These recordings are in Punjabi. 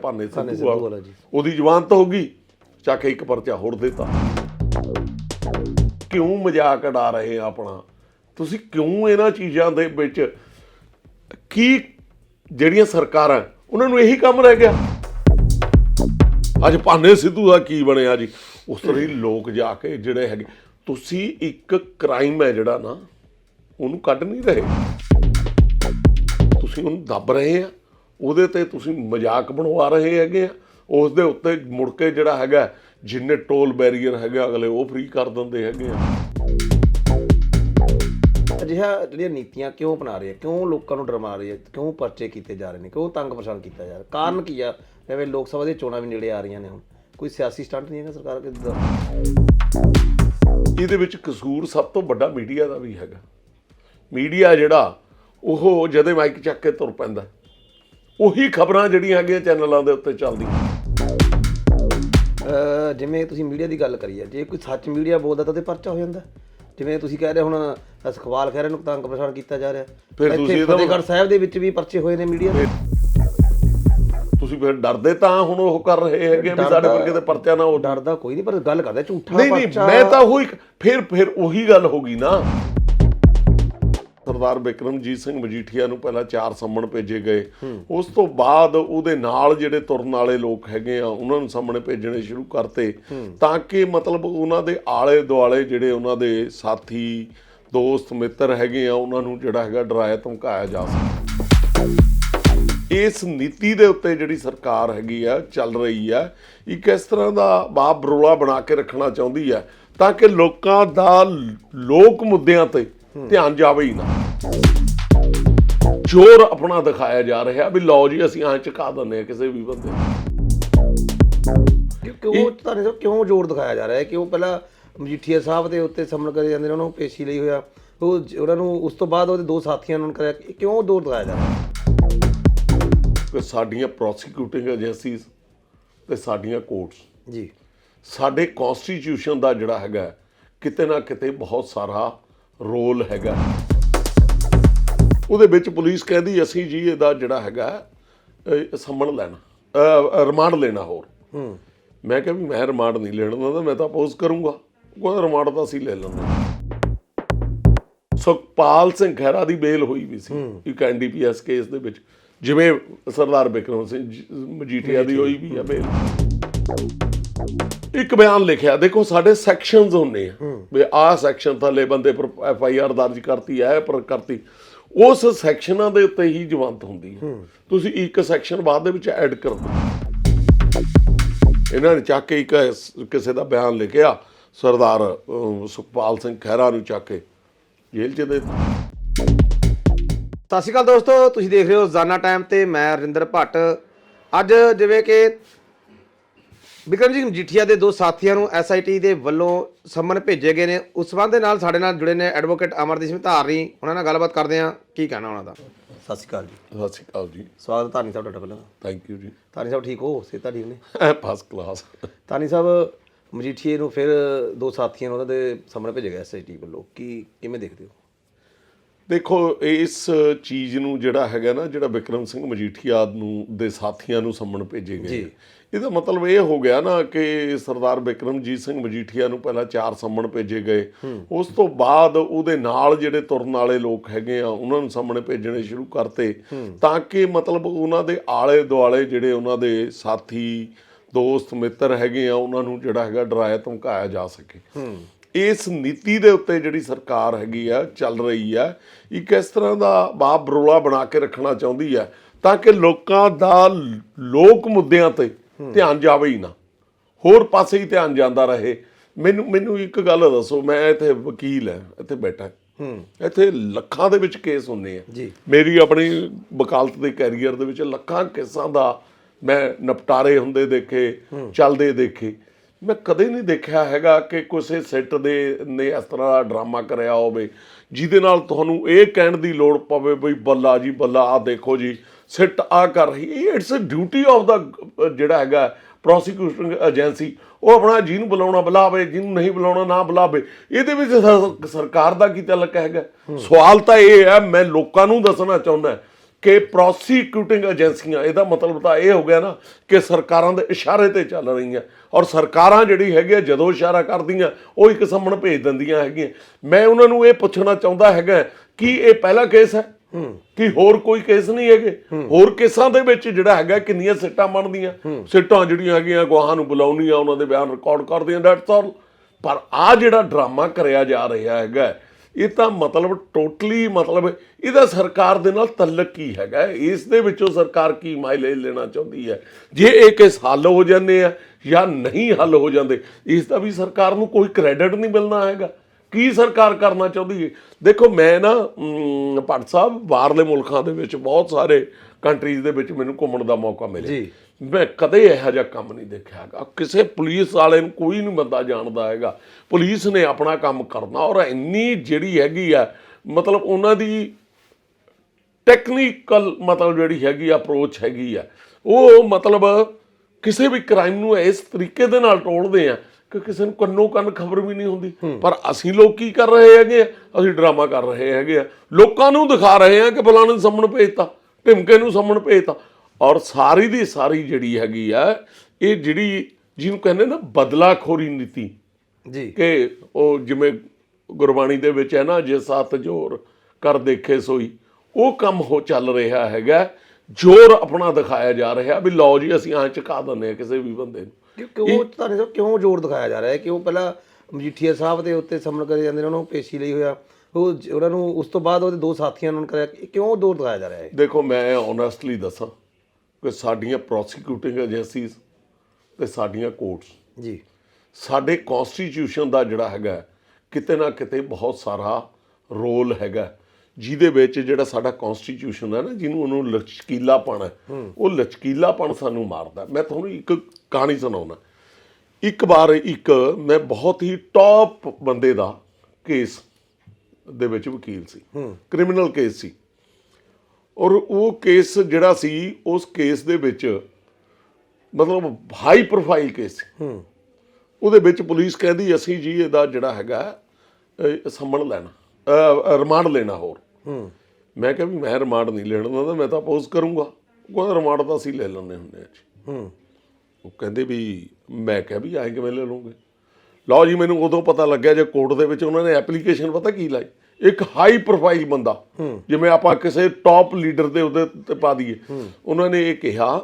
ਭਾਨੇ ਸਿੱਧੂ ਵਾਲਾ ਜੀ। ਉਹਦੀ ਜ਼ਮਾਨਤ ਹੋ ਗਈ ਚੱਕ ਇੱਕ ਪਰਚਾ ਹੋਰ ਦਿੱਤਾ। ਕਿਉਂ ਮਜ਼ਾਕ ਉਡਾ ਰਹੇ ਆ ਆਪਣਾ? ਤੁਸੀਂ ਕਿਉਂ ਇਹਨਾਂ ਚੀਜ਼ਾਂ ਦੇ ਵਿੱਚ ਕੀ ਜਿਹੜੀਆਂ ਸਰਕਾਰਾਂ ਉਹਨਾਂ ਨੂੰ ਇਹੀ ਕੰਮ ਰਹਿ ਗਿਆ? ਅੱਜ ਭਾਨੇ ਸਿੱਧੂ ਦਾ ਕੀ ਬਣਿਆ ਜੀ? ਉਸ ਤਰ੍ਹਾਂ ਹੀ ਲੋਕ ਜਾ ਕੇ ਜਿਹੜੇ ਹੈਗੇ ਤੁਸੀਂ ਇੱਕ ਕ੍ਰਾਈਮ ਹੈ ਜਿਹੜਾ ਨਾ ਉਹਨੂੰ ਕੱਢ ਨਹੀਂ ਰਹੇ। ਤੁਸੀਂ ਉਹਨੂੰ ਦੱਬ ਰਹੇ ਆ। ਉਹਦੇ ਤੇ ਤੁਸੀਂ ਮਜ਼ਾਕ ਬਣਵਾ ਰਹੇ ਹੈਗੇ ਆ। ਉਸ ਦੇ ਉੱਤੇ ਮੁੜ ਕੇ ਜਿਹੜਾ ਹੈਗਾ ਜਿੰਨੇ ਟੋਲ ਬੈਰੀਅਰ ਹੈਗਾ ਅਗਲੇ ਉਹ ਫ੍ਰੀ ਕਰ ਦਿੰਦੇ ਹੈਗੇ ਆ। ਅਜਿਹਾ ਜਿਹੜੀਆਂ ਨੀਤੀਆਂ ਕਿਉਂ ਅਪਣਾ ਰਹੇ ਆ? ਕਿਉਂ ਲੋਕਾਂ ਨੂੰ ਡਰਮਾ ਰਹੇ ਆ? ਕਿਉਂ ਪਰਚੇ ਕੀਤੇ ਜਾ ਰਹੇ ਨੇ? ਕਿਉਂ ਤੰਗ ਪਰੇਸ਼ਾਨ ਕੀਤਾ ਜਾ ਰਿਹਾ? ਕਾਰਨ ਕੀ ਆ? ਜਿਵੇਂ ਲੋਕ ਸਭਾ ਦੀਆਂ ਚੋਣਾਂ ਵੀ ਨੇੜੇ ਆ ਰਹੀਆਂ ਨੇ ਹੁਣ। ਕੋਈ ਸਿਆਸੀ ਸਟੰਟ ਨਹੀਂ ਹੈਗਾ ਸਰਕਾਰ ਦਾ ਇਹਦੇ ਵਿੱਚ ਕਸੂਰ ਸਭ ਤੋਂ ਵੱਡਾ ਮੀਡੀਆ ਦਾ ਵੀ ਹੈਗਾ। ਮੀਡੀਆ ਜਿਹੜਾ ਉਹ ਜਦੇ ਮਾਈਕ ਚੱਕ ਕੇ ਤੁਰ ਪੈਂਦਾ। ਉਹੀ ਖਬਰਾਂ ਜਿਹੜੀਆਂ ਹੈਗੀਆਂ ਚੈਨਲਾਂ ਦੇ ਉੱਤੇ ਚੱਲਦੀਆਂ। ਅਹ ਜਿਵੇਂ ਤੁਸੀਂ ਮੀਡੀਆ ਦੀ ਗੱਲ ਕਰੀ ਆ ਜੇ ਕੋਈ ਸੱਚ ਮੀਡੀਆ ਬੋਲਦਾ ਤਾਂ ਉਹਦੇ ਪਰਚਾ ਹੋ ਜਾਂਦਾ। ਜਿਵੇਂ ਤੁਸੀਂ ਕਹਿ ਰਹੇ ਹੁਣ ਅਸਖਵਾਲ ਖਹਿਰੇ ਨੂੰ ਤੰਗ ਪਰੇਸ਼ਾਨ ਕੀਤਾ ਜਾ ਰਿਹਾ। ਫਿਰ ਇੱਥੇ ਤੁਸੀਂ ਇਹਦਾ- ਫਤਿਹਗੜ੍ਹ ਸਾਹਿਬ ਦੇ ਵਿੱਚ ਵੀ ਪਰਚੇ ਹੋਏ ਨੇ ਮੀਡੀਆ ਦੇ। ਤੁਸੀਂ ਫਿਰ ਡਰਦੇ ਤਾਂ ਹੁਣ ਉਹ ਕਰ ਰਹੇ ਹੈਗੇ ਵੀ ਸਾਡੇ ਪਰ ਕਿਤੇ ਪਰਚਾ ਨਾ ਹੋ ਡਰਦਾ ਕੋਈ ਨਹੀਂ ਪਰ ਗੱਲ ਕਰਦਾ ਝੂਠਾ ਨਹੀਂ ਨਹੀਂ ਪਰਚਾ ਮੈਂ ਤਾਂ ਉਹੀ ਫਿਰ ਫਿਰ ਉਹੀ ਗੱਲ ਹੋ ਗਈ ਨਾ। ਸਰਦਾਰ ਬਿਕਰਮਜੀਤ ਸਿੰਘ ਮਜੀਠੀਆ ਨੂੰ ਪਹਿਲਾਂ ਚਾਰ ਸੰਮਣ ਭੇਜੇ ਗਏ। ਉਸ ਤੋਂ ਬਾਅਦ ਉਹਦੇ ਨਾਲ ਜਿਹੜੇ ਤੁਰਨ ਵਾਲੇ ਲੋਕ ਹੈਗੇ ਆ, ਉਹਨਾਂ ਨੂੰ ਸਾਹਮਣੇ ਭੇਜਣੇ ਸ਼ੁਰੂ ਕਰਤੇ। ਤਾਂ ਕਿ ਮਤਲਬ ਉਹਨਾਂ ਦੇ ਆਲੇ ਦੁਆਲੇ ਜਿਹੜੇ ਉਹਨਾਂ ਦੇ ਸਾਥੀ, ਦੋਸਤ, ਮਿੱਤਰ ਹੈਗੇ ਆ, ਉਹਨਾਂ ਨੂੰ ਜਿਹੜਾ ਹੈਗਾ ਡਰਾਇਆ, ਧਮਕਾਇਆ ਜਾ ਸਕੇ। ਇਸ ਨੀਤੀ ਦੇ ਉੱਤੇ ਜਿਹੜੀ ਸਰਕਾਰ ਹੈਗੀ ਆ, ਚੱਲ ਰਹੀ ਆ, ਇੱਕ ਇਸ ਤਰ੍ਹਾਂ ਦਾ ਬਾਪ ਬਰੋਲਾ ਬਣਾ ਕੇ ਰੱਖਣਾ ਚਾਹੁੰਦੀ ਹੈ ਤਾਂ ਕਿ ਲੋਕਾਂ ਦਾ ਲੋਕ ਮੁੱਦਿਆਂ ਤੇ ਧਿਆਨ ਜਾਵੇ ਹੀ ਨਾ। ਜ਼ੋਰ ਆਪਣਾ ਦਿਖਾਇਆ ਜਾ ਰਿਹਾ ਵੀ ਲਓ ਜੀ ਅਸੀਂ ਆਂ ਝੁਕਾ ਦਿੰਦੇ ਆ ਕਿਸੇ ਵੀ ਬੰਦੇ ਨੂੰ। ਕਿ- ਕਿਉਂ ਤੁਹਾਨੂੰ ਸਭ ਕਿਉਂ ਜ਼ੋਰ ਦਿਖਾਇਆ ਜਾ ਰਿਹਾ ਹੈ? ਕਿਉਂ ਪਹਿਲਾਂ ਮਜੀਠੀਆ ਸਾਹਿਬ ਦੇ ਉੱਤੇ ਸਮਨ ਕਰੇ ਜਾਂਦੇ ਨੇ ਉਹਨਾਂ ਨੂੰ ਪੇਸ਼ੀ ਲਈ ਹੋਇਆ। ਉਹ ਜ- ਉਹਨਾਂ ਨੂੰ ਉਸ ਤੋਂ ਬਾਅਦ ਉਹਦੇ ਦੋ ਸਾਥੀਆਂ ਨੂੰ ਕਰਿਆ। ਕਿ- ਕਿਉਂ ਜ਼ੋਰ ਦਿਖਾਇਆ ਜਾ ਰਿਹਾ? ਹੈ ਕਿ ਸਾਡੀਆਂ ਪ੍ਰੋਸੀਕਿਊਟਿੰਗ ਏਜੰਸੀਜ਼ ਤੇ ਸਾਡੀਆਂ ਕੋਰਟਸ ਜੀ। ਸਾਡੇ ਕਨਸਟੀਟਿਊਸ਼ਨ ਦਾ ਜਿਹੜਾ ਹੈਗਾ ਕਿਤੇ ਨਾ ਕਿਤੇ ਬਹੁਤ ਸਾਰਾ ਰੋਲ ਹੈਗਾ। ਉਹਦੇ ਵਿੱਚ ਪੁਲਿਸ ਕਹਿੰਦੀ ਅਸੀਂ ਜੀ ਇਹਦਾ ਜਿਹੜਾ ਹੈਗਾ ਸੰਮਣ ਲੈਣਾ ਰਿਮਾਂਡ ਲੈਣਾ ਹੋਰ। ਹੂੰ। ਮੈਂ ਕਿਹਾ ਵੀ ਮੈਂ ਰਿਮਾਂਡ ਨਹੀਂ ਲੈਣਾ ਦਿੰਦਾ ਮੈਂ ਤਾਂ ਅਪੋਜ਼ ਕਰੂੰਗਾ। ਕੋਈ ਰਿਮਾਂਡ ਤਾਂ ਅਸੀਂ ਲੈ ਲੈਂਦੇ ਸੁਖਪਾਲ ਸਿੰਘ ਖਹਿਰਾ ਦੀ ਬੇਲ ਹੋਈ ਵੀ ਸੀ ਇੱਕ ਐਨਡੀਪੀਐਸ ਕੇਸ ਦੇ ਵਿੱਚ। ਜਿਵੇਂ ਸਰਦਾਰ ਬਿਕਰਮ ਸਿੰਘ ਮਜੀਠੀਆ ਦੀ ਹੋਈ ਵੀ ਆ ਬੇਲ। ਇੱਕ ਬਿਆਨ ਲਿਖਿਆ ਦੇਖੋ ਸਾਡੇ ਸੈਕਸ਼ਨਸ ਹੁੰਨੇ ਆ ਵੀ ਆਹ ਸੈਕਸ਼ਨ ਥੱਲੇ ਬੰਦੇ ਪਰ ਐਫ ਆਈ ਆਰ ਦਰਜ ਕਰਤੀ ਹੈ ਪਰ ਕਰਤੀ। ਉਸ ਸੈਕਸ਼ਨਾਂ ਦੇ ਉੱਤੇ ਹੀ ਜਵਾਨਤ ਹੁੰਦੀ ਹੈ। ਤੁਸੀਂ ਇੱਕ ਸੈਕਸ਼ਨ ਬਾਅਦ ਦੇ ਵਿੱਚ ਐਡ ਕਰ। ਦਿਓ ਇਹਨਾਂ ਨੇ ਚੱਕ ਕੇ ਇੱਕ ਕਿਸੇ ਦਾ ਬਿਆਨ ਲਿਖਿਆ ਸਰਦਾਰ ਸੁਖਪਾਲ ਸਿੰਘ ਖਹਿਰਾ ਨੂੰ ਚੱਕ ਕੇ ਜੇਲ੍ਹ 'ਚ ਦੇ। ਸਤਿ ਸ਼੍ਰੀ ਅਕਾਲ ਦੋਸਤੋ ਤੁਸੀਂ ਦੇਖ ਰਹੇ ਹੋ ਜ਼ਾਨਾ ਟਾਈਮ ਤੇ ਮੈਂ ਰਿੰਦਰ ਭੱਟ। ਅੱਜ ਜਿਵੇਂ ਕਿ ਵਿਕਰਮ ਜੀ ਮਜੀਠੀਆ ਦੇ ਦੋ ਸਾਥੀਆਂ ਨੂੰ ਐਸਆਈਟੀ ਦੇ ਵੱਲੋਂ ਸੰਮਨ ਭੇਜੇ ਗਏ ਨੇ। ਉਸ ਸੰਬੰਧ ਦੇ ਨਾਲ ਸਾਡੇ ਨਾਲ ਜੁੜੇ ਨੇ ਐਡਵੋਕੇਟ ਅਮਰਦੀਪ ਸਿੰਘ ਧਾਰਨੀ। ਉਹਨਾਂ ਨਾਲ ਗੱਲਬਾਤ ਕਰਦੇ ਹਾਂ। ਕੀ ਕਹਿਣਾ ਉਹਨਾਂ ਦਾ? ਸਤਿ ਸ਼੍ਰੀ ਅਕਾਲ ਜੀ। ਸਤਿ ਸ਼੍ਰੀ ਅਕਾਲ ਜੀ। ਸਵਾਗਤ ਹੈ ਧਾਰਨੀ ਸਾਹਿਬ ਤੁਹਾਡਾ ਪਹਿਲਾਂ ਥੈਂਕ ਯੂ ਜੀ। ਧਾਰਨੀ ਸਾਹਿਬ ਠੀਕ ਹੋ? ਸਿਹਤ ਠੀਕ ਨੇ? ਫਸਟ ਕਲਾਸ ਧਾਰਨੀ ਸਾਹਿਬ ਮਜੀਠੀਏ ਨੂੰ ਫਿਰ ਦੋ ਸਾਥੀਆਂ ਨੂੰ ਉਹਨਾਂ ਦੇ ਸਾਹਮਣੇ ਭੇਜਿਆ ਗਿਆ ਐਸਆਈਟੀ ਵੱਲੋਂ। ਕੀ ਕਿਵੇਂ ਦੇਖਦੇ ਹੋ? ਦੇਖੋ ਇਸ ਚੀਜ਼ ਨੂੰ ਜਿਹੜਾ ਹੈਗਾ ਨਾ ਜਿਹੜਾ ਵਿਕਰਮ ਸਿੰਘ ਮਜੀਠੀਆ ਨੂੰ ਦੇ ਸਾਥੀਆਂ ਨੂੰ ਸੰਮਣ ਭੇਜੇ ਗਏ। ਇਹਦਾ ਮਤਲਬ ਇਹ ਹੋ ਗਿਆ ਨਾ ਕਿ ਸਰਦਾਰ ਵਿਕਰਮਜੀਤ ਸਿੰਘ ਮਜੀਠੀਆ ਨੂੰ ਪਹਿਲਾਂ ਚਾਰ ਸੰਮਣ ਭੇਜੇ ਗਏ। ਉਸ ਤੋਂ ਬਾਅਦ ਉਹਦੇ ਨਾਲ ਜਿਹੜੇ ਤੁਰਨ ਵਾਲੇ ਲੋਕ ਹੈਗੇ ਆ ਉਹਨਾਂ ਨੂੰ ਸਾਹਮਣੇ ਭੇਜਣੇ ਸ਼ੁਰੂ ਕਰਤੇ। ਤਾਂ ਕਿ ਮਤਲਬ ਉਹਨਾਂ ਦੇ ਆਲੇ ਦੁਆਲੇ ਜਿਹੜੇ ਉਹਨਾਂ ਦੇ ਸਾਥੀ ਦੋਸਤ ਮਿੱਤਰ ਹੈਗੇ ਆ ਉਹਨਾਂ ਨੂੰ ਜਿਹੜਾ ਹੈਗਾ ਡਰਾਇਆ ਧਮਕਾਇਆ ਜਾ ਸਕੇ। ਇਸ ਨੀਤੀ ਦੇ ਉੱਤੇ ਜਿਹੜੀ ਸਰਕਾਰ ਹੈਗੀ ਆ ਚੱਲ ਰਹੀ ਆ ਇੱਕ ਇਸ ਤਰ੍ਹਾਂ ਦਾ ਬਾਪ ਬਰੋਲਾ ਬਣਾ ਕੇ ਰੱਖਣਾ ਚਾਹੁੰਦੀ ਹੈ ਤਾਂ ਕਿ ਲੋਕਾਂ ਦਾ ਲੋਕ ਮੁੱਦਿਆਂ ਤੇ ਧਿਆਨ ਜਾਵੇ ਹੀ ਨਾ। ਹੋਰ ਪਾਸੇ ਹੀ ਧਿਆਨ ਜਾਂਦਾ ਰਹੇ। ਮੈਨੂੰ ਮੈਨੂੰ ਇੱਕ ਗੱਲ ਦੱਸੋ ਮੈਂ ਇੱਥੇ ਵਕੀਲ ਹਾਂ ਇੱਥੇ ਬੈਠਾ। ਹੂੰ। ਇੱਥੇ ਲੱਖਾਂ ਦੇ ਵਿੱਚ ਕੇਸ ਹੁੰਦੇ ਆ। ਜੀ। ਮੇਰੀ ਆਪਣੀ ਵਕਾਲਤ ਦੇ ਕੈਰੀਅਰ ਦੇ ਵਿੱਚ ਲੱਖਾਂ ਕੇਸਾਂ ਦਾ ਮੈਂ ਨਿਪਟਾਰੇ ਹੁੰਦੇ ਦੇਖੇ ਚੱਲਦੇ ਦੇਖੇ। ਮੈਂ ਕਦੇ ਨਹੀਂ ਦੇਖਿਆ ਹੈਗਾ ਕਿ ਕਿਸੇ ਸਿੱਟ ਦੇ, ਨੇ ਇਸ ਤਰ੍ਹਾਂ ਦਾ ਡਰਾਮਾ ਕਰਿਆ ਹੋਵੇ, ਜਿਹਦੇ ਨਾਲ ਤੁਹਾਨੂੰ ਇਹ ਕਹਿਣ ਦੀ ਲੋੜ ਪਵੇ ਬਈ ਬੱਲਾ ਜੀ, ਬੱਲਾ ਆ ਦੇਖੋ ਜੀ, ਸਿੱਟ ਆ ਕਰ ਰਹੀ, ਇਹ ਇਟਸ ਅ ਡਿਊਟੀ ਆਫ ਦਾ ਜਿਹੜਾ ਹੈਗਾ ਪ੍ਰੋਸੀਕਿਊਸ਼ਨ ਏਜੰਸੀ ਉਹ ਆਪਣਾ ਜਿਹਨੂੰ ਬੁਲਾਉਣਾ ਬੁਲਾਵੇ, ਜਿਹਨੂੰ ਨਹੀਂ ਬੁਲਾਉਣਾ ਨਾ ਬੁਲਾਵੇ, ਇਹਦੇ ਵਿੱਚ ਸਰਕਾਰ ਦਾ ਕੀ ਤਲਕ ਹੈਗਾ? ਸਵਾਲ ਤਾਂ ਇਹ ਹੈ, ਮੈਂ ਲੋਕਾਂ ਨੂੰ ਦੱਸਣਾ ਚਾਹੁੰਦਾ ਕਿ ਪ੍ਰੋਸੀਕਿਊਟਿੰਗ ਏਜੰਸੀਆਂ ਇਹਦਾ ਮਤਲਬ ਤਾਂ ਇਹ ਹੋ ਗਿਆ ਨਾ ਕਿ ਸਰਕਾਰਾਂ ਦੇ ਇਸ਼ਾਰੇ ਤੇ ਚੱਲ ਰਹੀਆਂ। ਔਰ ਸਰਕਾਰਾਂ ਜਿਹੜੀ ਹੈਗੀ ਆ ਜਦੋਂ ਇਸ਼ਾਰਾ ਕਰਦੀਆਂ ਉਹ ਇੱਕ ਸੰਮਣ ਭੇਜ ਦਿੰਦੀਆਂ ਹੈਗੀਆਂ। ਮੈਂ ਉਹਨਾਂ ਨੂੰ ਇਹ ਪੁੱਛਣਾ ਚਾਹੁੰਦਾ ਹੈਗਾ ਕਿ ਇਹ ਪਹਿਲਾ ਕੇਸ ਹੈ? ਕਿ ਹੋਰ ਕੋਈ ਕੇਸ ਨਹੀਂ ਹੈਗੇ? ਹੋਰ ਕੇਸਾਂ ਦੇ ਵਿੱਚ ਜਿਹੜਾ ਹੈਗਾ ਕਿੰਨੀਆਂ ਸਿੱਟਾਂ ਬਣਦੀਆਂ? ਸਿੱਟਾਂ ਜਿਹੜੀਆਂ ਹੈਗੀਆਂ ਗਵਾਹਾਂ ਨੂੰ ਬੁਲਾਉਣੀਆਂ ਉਹਨਾਂ ਦੇ ਬਿਆਨ ਰਿਕਾਰਡ ਕਰਦੀਆਂ ਦੈਟਸ ਆਲ ਪਰ ਆ ਜਿਹੜਾ ਡਰਾਮਾ ਕਰਿਆ ਜਾ ਰਿਹਾ ਹੈਗਾ ਇਹ ਤਾਂ ਮਤਲਬ ਟੋਟਲੀ ਮਤਲਬ ਇਹਦਾ ਸਰਕਾਰ ਦੇ ਨਾਲ ਤਲਕ ਕੀ ਹੈਗਾ ਇਸ ਦੇ ਵਿੱਚੋਂ ਸਰਕਾਰ ਕੀ ਮਾਈਲੇਜ ਲੈਣਾ ਚਾਹੁੰਦੀ ਹੈ? ਜੇ ਇਹ ਕੇਸ ਹੱਲ ਹੋ ਜਾਂਦੇ ਆ ਜਾਂ ਨਹੀਂ ਹੱਲ ਹੋ ਜਾਂਦੇ, ਇਸ ਦਾ ਵੀ ਸਰਕਾਰ ਨੂੰ ਕੋਈ ਕ੍ਰੈਡਿਟ ਨਹੀਂ ਮਿਲਣਾ ਹੈਗਾ। ਕੀ ਸਰਕਾਰ ਕਰਨਾ ਚਾਹੁੰਦੀ ਹੈ? ਦੇਖੋ, ਮੈਂ ਨਾ ਭੱਟ ਸਾਹਿਬ, ਬਾਹਰਲੇ ਮੁਲਕਾਂ ਦੇ ਵਿੱਚ ਬਹੁਤ ਸਾਰੇ ਕੰਟਰੀਜ਼ ਦੇ ਵਿੱਚ ਮੈਨੂੰ ਘੁੰਮਣ ਦਾ ਮੌਕਾ ਮਿਲਿਆ। ਜੀ। ਮੈਂ ਕਦੇ ਇਹੋ ਜਿਹਾ ਕੰਮ ਨਹੀਂ ਦੇਖਿਆ ਹੈਗਾ। ਕਿਸੇ ਪੁਲਿਸ ਵਾਲੇ ਨੂੰ ਕੋਈ ਨਹੀਂ ਬੰਦਾ ਜਾਣਦਾ ਹੈਗਾ। ਪੁਲਿਸ ਨੇ ਆਪਣਾ ਕੰਮ ਕਰਨਾ ਔਰ ਇੰਨੀ ਜਿਹੜੀ ਹੈਗੀ ਆ ਮਤਲਬ ਉਹਨਾਂ ਦੀ ਟੈਕਨੀਕਲ ਮਤਲਬ ਜਿਹੜੀ ਹੈਗੀ ਆ ਅਪਰੋਚ ਹੈਗੀ ਆ ਉਹ ਮਤਲਬ ਕਿਸੇ ਵੀ ਕ੍ਰਾਈਮ ਨੂੰ ਇਸ ਤਰੀਕੇ ਦੇ ਨਾਲ ਟੋਲਦੇ ਆ ਕਿ ਕਿਸੇ ਨੂੰ ਕੰਨੋ ਕੰਨ ਖਬਰ ਵੀ ਨਹੀਂ ਹੁੰਦੀ। ਪਰ ਅਸੀਂ ਲੋਕ ਕੀ ਕਰ ਰਹੇ ਹੈਗੇ ਅਸੀਂ ਡਰਾਮਾ ਕਰ ਰਹੇ ਹੈਗੇ ਆ। ਲੋਕਾਂ ਨੂੰ ਦਿਖਾ ਰਹੇ ਆ ਕਿ ਫਲਾਣੇ ਨੂੰ ਸਾਹਮਣ ਭੇਜਤਾ ਢਿਮਕੇ ਨੂੰ ਸਾਹਮਣ ਭੇਜਤਾ। ਔਰ ਸਾਰੀ ਦੀ ਸਾਰੀ ਜਿਹੜੀ ਹੈਗੀ ਆ ਇਹ ਜਿਹੜੀ ਜਿਹਨੂੰ ਕਹਿੰਦੇ ਨਾ ਬਦਲਾਖੋਰੀ ਨੀਤੀ। ਜੀ। ਕਿ ਉਹ ਜਿਵੇਂ ਗੁਰਬਾਣੀ ਦੇ ਵਿੱਚ ਹੈ ਨਾ ਜੇ ਸੱਤ ਜੋਰ ਕਰ ਦੇਖੇ ਸੋਈ ਉਹ ਕੰਮ ਹੋ ਚੱਲ ਰਿਹਾ ਹੈਗਾ ਜੋਰ ਆਪਣਾ ਦਿਖਾਇਆ ਜਾ ਰਿਹਾ ਵੀ ਲਓ ਜੀ ਅਸੀਂ ਆਂ ਚੁਕਾ ਦਿੰਦੇ ਆ ਕਿਸੇ ਵੀ ਬੰਦੇ ਨੂੰ। ਕਿ ਕਿਉਂ ਤੁਹਾਨੂੰ ਸਰ ਕਿਉਂ ਜ਼ੋਰ ਦਿਖਾਇਆ ਜਾ ਰਿਹਾ ਹੈ? ਕਿਉਂ ਪਹਿਲਾਂ ਮਜੀਠੀਆ ਸਾਹਿਬ ਦੇ ਉੱਤੇ ਸਮਨ ਕਰੇ ਜਾਂਦੇ ਨੇ ਉਹਨਾਂ ਨੂੰ ਪੇਸ਼ੀ ਲਈ ਹੋਇਆ। ਉਹ ਉਹਨਾਂ ਨੂੰ ਉਸ ਤੋਂ ਬਾਅਦ ਉਹਦੇ ਦੋ ਸਾਥੀਆਂ ਨੂੰ ਕਰਿਆ। ਕਿ- ਕਿਉਂ ਜ਼ੋਰ ਦਿਖਾਇਆ ਜਾ ਰਿਹਾ ਹੈ? ਦੇਖੋ ਮੈਂ ਓਨੈਸਟਲੀ ਦੱਸਾਂ। ਕਿ ਸਾਡੀਆਂ ਪ੍ਰੋਸੀਕਿਊਟਿੰਗ ਏਜੰਸੀਜ਼ ਤੇ ਸਾਡੀਆਂ ਕੋਰਟਸ ਜੀ। ਸਾਡੇ ਕਨਸਟੀਟਿਊਸ਼ਨ ਦਾ ਜਿਹੜਾ ਹੈਗਾ ਕਿਤੇ ਨਾ ਕਿਤੇ ਬਹੁਤ ਸਾਰਾ ਰੋਲ ਹੈਗਾ। ਜਿਹਦੇ ਵਿੱਚ ਜਿਹੜਾ ਸਾਡਾ ਕਨਸਟੀਟਿਊਸ਼ਨ ਹੈ ਨਾ ਜਿਹਨੂੰ ਉਹਨੂੰ ਲਚਕੀਲਾਪਣ ਉਹ ਲਚਕੀਲਾਪਣ ਸਾਨੂੰ ਮਾਰਦਾ। ਮੈਂ ਤੁਹਾਨੂੰ ਇੱਕ ਕਹਾਣੀ ਸੁਣਾਉਣਾ ਇੱਕ ਵਾਰ ਇੱਕ ਮੈਂ ਬਹੁਤ ਹੀ ਟੌਪ ਬੰਦੇ ਦਾ ਕੇਸ ਦੇ ਵਿੱਚ ਵਕੀਲ ਸੀ। ਕ੍ਰਿਮੀਨਲ ਕੇਸ ਸੀ। ਔਰ ਉਹ ਕੇਸ ਜਿਹੜਾ ਸੀ ਉਸ ਕੇਸ ਦੇ ਵਿੱਚ ਮਤਲਬ ਹਾਈ ਪ੍ਰੋਫਾਈਲ ਕੇਸ ਹੂੰ। ਉਹਦੇ ਵਿੱਚ ਪੁਲਿਸ ਕਹਿੰਦੀ ਅਸੀਂ ਜੀ ਇਹਦਾ ਜਿਹੜਾ ਹੈਗਾ ਸੰਮਣ ਲੈਣਾ ਰਿਮਾਂਡ ਲੈਣਾ ਹੋਰ। ਹੂੰ। ਮੈਂ ਕਿਹਾ ਵੀ ਮੈਂ ਰਿਮਾਂਡ ਨਹੀਂ ਲੈਣਾ ਦਿੰਦਾ ਮੈਂ ਤਾਂ ਅਪੋਜ਼ ਕਰੂੰਗਾ। ਕਹਿੰਦਾ ਰਿਮਾਂਡ ਤਾਂ ਅਸੀਂ ਲੈ ਲੈਂਦੇ ਹੁੰਦੇ ਆ ਜੀ। ਹੂੰ। ਉਹ ਕਹਿੰਦੇ ਵੀ ਮੈਂ ਕਿਹਾ ਵੀ ਆਏ ਕਿਵੇਂ ਲੈ ਲਓਗੇ ਲਓ ਜੀ ਮੈਨੂੰ ਉਦੋਂ ਪਤਾ ਲੱਗਿਆ ਜੇ ਕੋਰਟ ਦੇ ਵਿੱਚ ਉਹਨਾਂ ਨੇ ਐਪਲੀਕੇਸ਼ਨ ਪਤਾ ਕੀ ਲਾਈ? ਇੱਕ ਹਾਈ ਪ੍ਰੋਫਾਈਲ ਬੰਦਾ। ਜਿਵੇਂ ਆਪਾਂ ਕਿਸੇ ਟੌਪ ਲੀਡਰ ਦੇ ਉਹਦੇ ਤੇ ਪਾ ਦਈਏ। ਉਹਨਾਂ ਨੇ ਇਹ ਕਿਹਾ